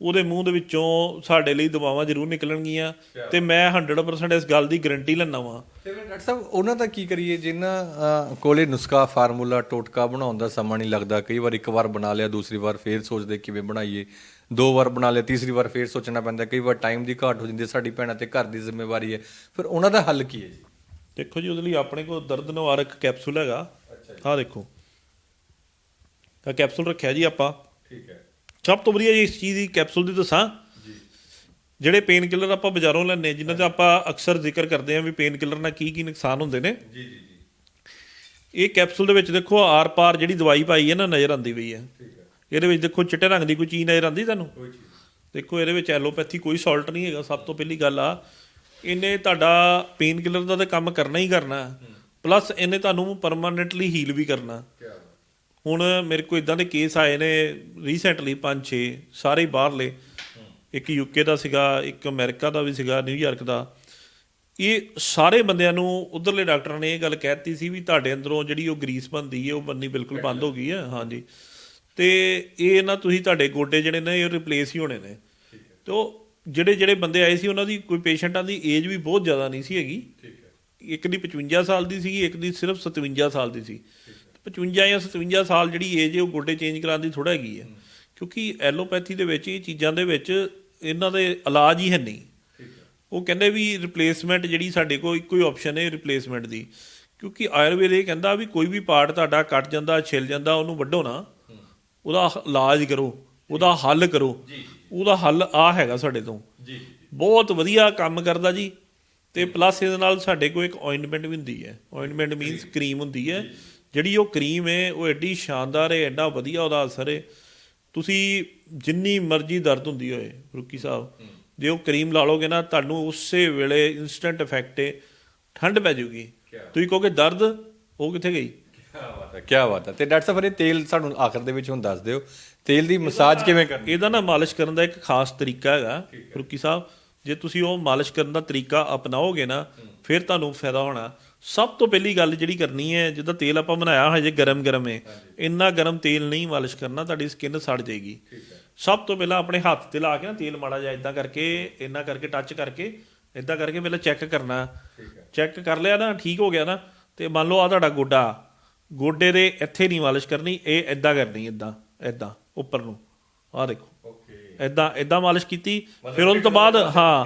ਉਹਦੇ ਮੂੰਹ ਦੇ ਵਿੱਚੋਂ ਸਾਡੇ ਲਈ ਦਵਾਵਾਂ ਜ਼ਰੂਰ ਨਿਕਲਣਗੀਆਂ ਤੇ ਮੈਂ 100% ਇਸ ਗੱਲ ਦੀ ਗਾਰੰਟੀ ਲੈਣਾ ਵਾ।
ਤੇ ਫਿਰ ਡਾਕਟਰ ਸਾਹਿਬ ਉਹਨਾਂ ਦਾ ਕੀ ਕਰੀਏ? ਜਿਨ੍ਹਾਂ ਕੋਲੇ ਨੁਸਖਾ ਫਾਰਮੂਲਾ ਟੋਟਕਾ ਬਣਾਉਣ ਦਾ ਸਮਾਂ ਨਹੀਂ ਲੱਗਦਾ। ਕਈ ਵਾਰ ਇੱਕ ਵਾਰ ਬਣਾ ਲਿਆ ਦੂਸਰੀ ਵਾਰ ਫੇਰ ਸੋਚਦੇ ਕਿਵੇਂ ਬਣਾਈਏ। ਦੋ ਵਾਰ ਬਣਾ ਲਿਆ ਤੀਸਰੀ ਵਾਰ ਫੇਰ ਸੋਚਣਾ ਪੈਂਦਾ। ਕਈ ਵਾਰ ਟਾਈਮ ਦੀ ਘਾਟ ਹੋ ਜਾਂਦੀ ਹੈ ਸਾਡੀ ਭੈਣਾਂ ਤੇ ਘਰ ਦੀ ਜ਼ਿੰਮੇਵਾਰੀ ਹੈ। ਫਿਰ ਉਹਨਾਂ ਦਾ ਹੱਲ ਕੀ ਹੈ ਜੀ?
ਦੇਖੋ ਜੀ ਉਹਦੇ ਲਈ ਆਪਣੇ ਕੋਲ ਦਰਦ ਨਿਵਾਰਕ ਕੈਪਸੂਲ ਹੈਗਾ ਆਹ ਦੇਖੋ। ਤਾਂ ਕੈਪਸੂਲ ਰੱਖਿਆ ਜੀ ਆਪਾਂ।
ਠੀਕ ਹੈ।
ਸਭ ਤੋਂ ਵਧੀਆ ਜੀ ਇਸ ਚੀਜ਼ ਦੀ ਕੈਪਸੂਲ ਦੀ ਦੱਸਾਂ। ਜਿਹੜੇ ਪੇਨ ਕਿਲਰ ਆਪਾਂ ਬਾਜ਼ਾਰੋਂ ਹਾਂ, ਜਿਨ੍ਹਾਂ ਦਾ ਆਪਾਂ ਅਕਸਰ ਜ਼ਿਕਰ ਕਰਦੇ ਹਾਂ ਵੀ ਪੇਨ ਕਿਲਰ ਨਾਲ ਕੀ ਕੀ ਨੁਕਸਾਨ ਹੁੰਦੇ ਨੇ।
ਜੀ ਜੀ ਜੀ।
ਇਹ ਕੈਪਸੂਲ ਦੇ ਵਿੱਚ ਦੇਖੋ ਆਰ ਪਾਰ ਜਿਹੜੀ ਦਵਾਈ ਪਾਈ ਹੈ ਨਾ ਨਜ਼ਰ ਆਉਂਦੀ ਪਈ ਹੈ।
ਠੀਕ ਹੈ।
ਇਹਦੇ ਵਿੱਚ ਦੇਖੋ ਚਿੱਟੇ ਰੰਗ ਦੀ ਕੋਈ ਚੀਜ਼ ਨਜ਼ਰ ਆਉਂਦੀ ਤੁਹਾਨੂੰ?
ਕੋਈ ਚੀਜ਼
ਦੇਖੋ ਇਹਦੇ ਵਿੱਚ ਐਲੋਪੈਥੀ ਕੋਈ ਸਾਲਟ ਨਹੀਂ ਹੈਗਾ ਸਭ ਤੋਂ ਪਹਿਲੀ ਗੱਲ ਆ। ਇਹਨੇ ਤੁਹਾਡਾ ਪੇਨ ਕਿਲਰ ਦਾ ਤਾਂ ਕੰਮ ਕਰਨਾ ਹੀ ਕਰਨਾ। ਪਲੱਸ ਇਹਨੇ ਤੁਹਾਨੂੰ ਪਰਮਾਨੈਂਟਲੀ ਹੀਲ ਵੀ ਕਰਨਾ। ਹੁਣ ਮੇਰੇ ਕੋਲ ਇਦਾਂ ਦੇ ਕੇਸ ਆਏ ਨੇ ਰੀਸੈਂਟਲੀ 5-6 ਸਾਰੇ ਬਾਹਰਲੇ। ਇੱਕ ਯੂਕੇ ਦਾ ਸੀਗਾ ਇੱਕ ਅਮਰੀਕਾ ਦਾ ਵੀ ਸੀਗਾ ਨਿਊਯਾਰਕ ਦਾ। ਇਹ ਸਾਰੇ ਬੰਦਿਆਂ ਨੂੰ ਉਧਰਲੇ ਡਾਕਟਰਾਂ ਨੇ ਇਹ ਗੱਲ ਕਹਿਤੀ ਸੀ ਵੀ ਤੁਹਾਡੇ ਅੰਦਰੋਂ ਜਿਹੜੀ ਉਹ ਗਰੀਸ ਬਣਦੀ ਹੈ ਉਹ ਬੰਨੀ ਬਿਲਕੁਲ ਬੰਦ ਹੋ ਗਈ ਹੈ। ਹਾਂਜੀ। ਤੇ ਇਹ ਨਾ ਤੁਸੀਂ ਤੁਹਾਡੇ ਗੋਡੇ ਜਿਹੜੇ ਨੇ ਇਹ ਰਿਪਲੇਸ ਹੀ ਹੋਣੇ ਨੇ। ਤੇ ਉਹ ਜਿਹੜੇ ਜਿਹੜੇ ਬੰਦੇ ਆਏ ਸੀ ਉਹਨਾਂ ਦੀ ਕੋਈ ਪੇਸ਼ੈਂਟਾਂ ਦੀ ਏਜ ਵੀ ਬਹੁਤ ਜ਼ਿਆਦਾ ਨਹੀਂ ਸੀ ਹੈਗੀ।
ਠੀਕ ਹੈ।
ਇੱਕ ਦੀ 55 ਸਾਲ ਦੀ ਸੀਗੀ ਇੱਕ ਦੀ ਸਿਰਫ 57 ਸਾਲ ਦੀ ਸੀ। 55 ਜਾਂ 57 ਸਾਲ ਜਿਹੜੀ ਏਜ ਹੈ ਉਹ ਗੋਡੇ ਚੇਂਜ ਕਰਾਉਣ ਦੀ ਥੋੜਾ ਹੈਗੀ ਹੈ। ਕਿਉਂਕਿ ਐਲੋਪੈਥੀ ਦੇ ਵਿੱਚ ਇਹ ਚੀਜ਼ਾਂ ਦੇ ਵਿੱਚ ਇਹਨਾਂ ਦੇ ਇਲਾਜ ਹੀ ਹੈ ਨਹੀਂ। ਉਹ ਕਹਿੰਦੇ ਵੀ ਰਿਪਲੇਸਮੈਂਟ ਜਿਹੜੀ ਸਾਡੇ ਕੋਲ ਇੱਕੋ ਹੀ ਆਪਸ਼ਨ ਹੈ ਰਿਪਲੇਸਮੈਂਟ ਦੀ। ਕਿਉਂਕਿ ਆਯੁਰਵੇਦ ਇਹ ਕਹਿੰਦਾ ਵੀ ਕੋਈ ਵੀ ਪਾਰਟ ਤੁਹਾਡਾ ਕੱਟ ਜਾਂਦਾ ਛਿਲ ਜਾਂਦਾ ਉਹਨੂੰ ਵੱਢੋ ਨਾ। ਉਹਦਾ ਇਲਾਜ ਕਰੋ ਉਹਦਾ ਹੱਲ ਕਰੋ। ਉਹਦਾ ਹੱਲ ਆ ਹੈਗਾ ਸਾਡੇ ਤੋਂ।
ਜੀ
ਬਹੁਤ ਵਧੀਆ ਕੰਮ ਕਰਦਾ ਜੀ। ਤੇ ਪਲੱਸ ਇਹਦੇ ਨਾਲ ਸਾਡੇ ਕੋਲ ਇੱਕ ਆਇੰਟਮੈਂਟ ਵੀ ਹੁੰਦੀ ਹੈ। ਆਇੰਟਮੈਂਟ ਮੀਨਸ ਕਰੀਮ ਹੁੰਦੀ ਹੈ। ਜਿਹੜੀ ਉਹ ਕਰੀਮ ਹੈ ਉਹ ਐਡੀ ਸ਼ਾਨਦਾਰ ਹੈ ਐਡਾ ਵਧੀਆ ਉਹਦਾ ਅਸਰ ਹੈ ਤੁਸੀਂ ਜਿੰਨੀ ਮਰਜ਼ੀ ਦਰਦ ਹੁੰਦੀ ਹੋਏ ਰੁਕੀ ਸਾਹਿਬ ਜੇ ਉਹ ਕਰੀਮ ਲਾ ਲੋਗੇ ਨਾ ਤੁਹਾਨੂੰ ਉਸੇ ਵੇਲੇ ਇਨਸਟੈਂਟ ਇਫੈਕਟ ਹੈ ਠੰਡ ਪੈ ਜਾਊਗੀ ਤੁਸੀਂ ਕਹੋਗੇ ਦਰਦ? ਉਹ ਕਿੱਥੇ ਗਈ?
ਕੀ ਬਾਤ ਹੈ ਕੀ ਬਾਤ ਹੈ। ਤੇ ਡਾਕਟਰ ਸਾਹਿਬ ਇਹ ਤੇਲ ਸਾਨੂੰ ਆਖਰ ਦੇ ਵਿੱਚ ਹੁਣ ਦੱਸ ਦਿਓ। ਤੇਲ ਦੀ ਮਸਾਜ ਕਿਵੇਂ ਕਰਨੀ?
ਇਹਦਾ ਨਾ ਮਾਲਿਸ਼ ਕਰਨ ਦਾ ਇੱਕ ਖਾਸ ਤਰੀਕਾ ਹੈਗਾ ਰੁਕੀ ਸਾਹਿਬ। ਜੇ ਤੁਸੀਂ ਉਹ ਮਾਲਿਸ਼ ਕਰਨ ਦਾ ਤਰੀਕਾ ਅਪਣਾਓਗੇ ਨਾ ਫਿਰ ਤੁਹਾਨੂੰ ਫਾਇਦਾ ਹੋਣਾ। ਸਭ ਤੋਂ ਪਹਿਲੀ ਗੱਲ ਜਿਹੜੀ ਕਰਨੀ ਹੈ ਜਿੱਦਾਂ ਤੇਲ ਆਪਾਂ ਬਣਾਇਆ ਹਜੇ ਗਰਮ ਗਰਮ ਹੈ ਇੰਨਾ ਗਰਮ ਤੇਲ ਨਹੀਂ ਮਾਲਿਸ਼ ਕਰਨਾ ਤੁਹਾਡੀ ਸਕਿਨ ਸੜ ਜਾਏਗੀ। ਸਭ ਤੋਂ ਪਹਿਲਾਂ ਆਪਣੇ ਹੱਥ ਤੇ ਲਾ ਕੇ ਨਾ ਤੇਲ ਮਾੜਾ ਜਿਹਾ ਇਦਾਂ ਕਰਕੇ ਇੰਨਾ ਕਰਕੇ ਟੱਚ ਕਰਕੇ ਇਦਾਂ ਕਰਕੇ ਪਹਿਲਾਂ ਚੈੱਕ ਕਰਨਾ। ਚੈੱਕ ਕਰ ਲਿਆ ਨਾ ਠੀਕ ਹੋ ਗਿਆ ਨਾ ਤੇ ਮੰਨ ਲਓ ਆ ਤੁਹਾਡਾ ਗੋਡਾ। ਗੋਡੇ ਦੇ ਇੱਥੇ ਨਹੀਂ ਮਾਲਿਸ਼ ਕਰਨੀ ਇਹ ਇਦਾਂ ਕਰਨੀ ਇਦਾਂ ਇਦਾਂ ਉੱਪਰ ਨੂੰ। ਆਹ ਦੇਖੋ।
ਓਕੇ।
ਇਦਾਂ ਇਦਾਂ ਮਾਲਿਸ਼ ਕੀਤੀ ਫਿਰ ਉਸ ਤੋਂ ਬਾਅਦ ਹਾਂ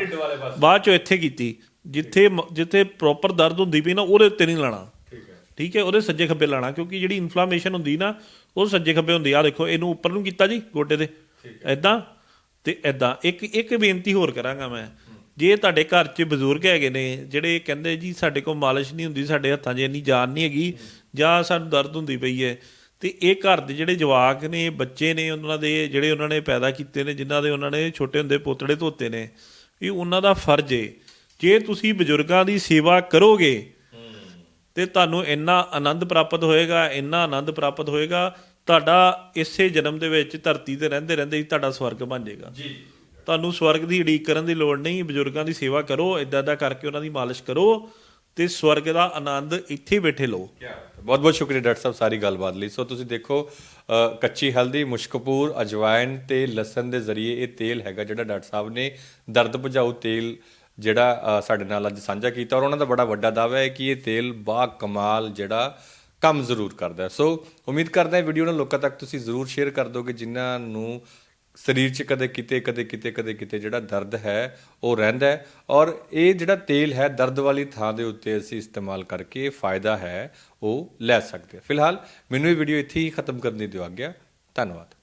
ਬਾਅਦ ਚੋਂ ਇੱਥੇ ਕੀਤੀ। ਜਿੱਥੇ ਜਿੱਥੇ ਪ੍ਰੋਪਰ ਦਰਦ ਹੁੰਦੀ ਪਈ ਨਾ ਉਹਦੇ ਉੱਤੇ ਨਹੀਂ ਲਾਣਾ।
ਠੀਕ ਹੈ।
ਠੀਕ ਹੈ ਉਹਦੇ ਸੱਜੇ ਖੱਬੇ ਲਾਣਾ ਕਿਉਂਕਿ ਜਿਹੜੀ ਇਨਫਲਾਮੇਸ਼ਨ ਹੁੰਦੀ ਨਾ ਉਹ ਸੱਜੇ ਖੱਬੇ ਹੁੰਦੀ। ਆ ਦੇਖੋ ਇਹਨੂੰ ਉੱਪਰ ਨੂੰ ਕੀਤਾ ਜੀ ਗੋਡੇ ਦੇ ਇਦਾਂ ਤੇ ਇਦਾਂ ਇੱਕ ਇੱਕ ਬੇਨਤੀ ਹੋਰ ਕਰਾਂਗਾ ਮੈਂ। ਜੇ ਤੁਹਾਡੇ ਘਰ 'ਚ ਬਜ਼ੁਰਗ ਹੈਗੇ ਨੇ ਜਿਹੜੇ ਕਹਿੰਦੇ ਜੀ ਸਾਡੇ ਕੋਲ ਮਾਲਿਸ਼ ਨਹੀਂ ਹੁੰਦੀ ਸਾਡੇ ਹੱਥਾਂ 'ਚ ਇੰਨੀ ਜਾਨ ਨਹੀਂ ਹੈਗੀ ਜਾਂ ਸਾਨੂੰ ਦਰਦ ਹੁੰਦੀ ਪਈ ਹੈ ਤੇ ਇਹ ਘਰ ਦੇ ਜਿਹੜੇ ਜਵਾਕ ਨੇ ਬੱਚੇ ਨੇ ਉਹਨਾਂ ਦੇ ਜਿਹੜੇ ਉਹਨਾਂ ਨੇ ਪੈਦਾ ਕੀਤੇ ਨੇ ਜਿਨ੍ਹਾਂ ਦੇ ਉਹਨਾਂ ਨੇ ਛੋਟੇ ਹੁੰਦੇ ਪੋਤੜੇ ਧੋਤੇ ਨੇ ਇਹ ਉਹਨਾਂ ਦਾ ਫਰਜ਼ ਏ ਜੇ ਤੁਸੀਂ ਬਜ਼ੁਰਗਾਂ ਦੀ ਸੇਵਾ ਕਰੋਗੇ ਤੇ ਤੁਹਾਨੂੰ ਇੰਨਾ ਆਨੰਦ ਪ੍ਰਾਪਤ ਹੋਏਗਾ ਇੰਨਾ ਆਨੰਦ ਪ੍ਰਾਪਤ ਹੋਏਗਾ ਤੁਹਾਡਾ ਇਸੇ ਜਨਮ ਦੇ ਵਿੱਚ ਧਰਤੀ ਤੇ ਰਹਿੰਦੇ ਰਹਿੰਦੇ ਹੀ ਤੁਹਾਡਾ ਸਵਰਗ ਬਣ ਜਾਏਗਾ।
ਜੀ।
ਤੁਹਾਨੂੰ ਸਵਰਗ ਦੀ ਉਡੀਕ ਕਰਨ ਦੀ ਲੋੜ ਨਹੀਂ ਬਜ਼ੁਰਗਾਂ ਦੀ ਸੇਵਾ ਕਰੋ ਇਦਾਂ ਦਾ ਕਰਕੇ ਉਹਨਾਂ ਦੀ ਮਾਲਿਸ਼ ਕਰੋ ਤੇ ਸਵਰਗ ਦਾ ਆਨੰਦ ਇੱਥੇ ਬੈਠੇ ਲਓ।
ਬਹੁਤ ਬਹੁਤ ਸ਼ੁਕਰੀਆ ਡਾਕਟਰ ਸਾਹਿਬ ਸਾਰੀ ਗੱਲਬਾਤ ਲਈ। ਸੋ ਤੁਸੀਂ ਦੇਖੋ ਕੱਚੀ ਹਲਦੀ ਮੁਸ਼ਕਪੂਰ ਅਜਵਾਇਨ ਤੇ ਲਸਣ ਦੇ ਜ਼ਰੀਏ ਇਹ ਤੇਲ ਹੈਗਾ ਜਿਹੜਾ ਡਾਕਟਰ ਸਾਹਿਬ ਨੇ ਦਰਦ ਭਜਾਊ ਤੇਲ ਜਿਹੜਾ ਸਾਡੇ ਨਾਲ ਅੱਜ ਸਾਂਝਾ ਕੀਤਾ ਔਰ ਉਹਨਾਂ ਦਾ ਬੜਾ ਵੱਡਾ ਦਾਅਵਾ ਹੈ ਕਿ ਇਹ ਤੇਲ ਬਾ ਕਮਾਲ ਜਿਹੜਾ ਕੰਮ ਜ਼ਰੂਰ ਕਰਦਾ ਸੋ ਉਮੀਦ ਕਰਦਾ ਹਾਂ ਵੀਡੀਓ ਨੂੰ ਲੋਕਾਂ ਤੱਕ ਤੁਸੀਂ ਜ਼ਰੂਰ ਸ਼ੇਅਰ ਕਰ ਦੋਗੇ, ਜਿਨ੍ਹਾਂ ਨੂੰ ਸਰੀਰ 'ਚ ਕਦੇ ਕਿਤੇ ਕਦੇ ਕਿਤੇ ਕਦੇ ਕਿਤੇ ਜਿਹੜਾ ਦਰਦ ਹੈ, ਉਹ ਰਹਿੰਦਾ ਔਰ ਇਹ ਜਿਹੜਾ ਤੇਲ ਹੈ, ਦਰਦ ਵਾਲੀ ਥਾਂ ਦੇ ਉੱਤੇ ਅਸੀਂ ਇਸਤੇਮਾਲ ਕਰਕੇ ਫਾਇਦਾ ਹੈ, ਉਹ ਲੈ ਸਕਦੇ ਫਿਲਹਾਲ ਮੈਨੂੰ ਇਹ ਵੀਡੀਓ ਇੱਥੇ ਹੀ ਖਤਮ ਕਰਨ ਦੀ ਦਿਓ ਆਗਿਆ। ਧੰਨਵਾਦ।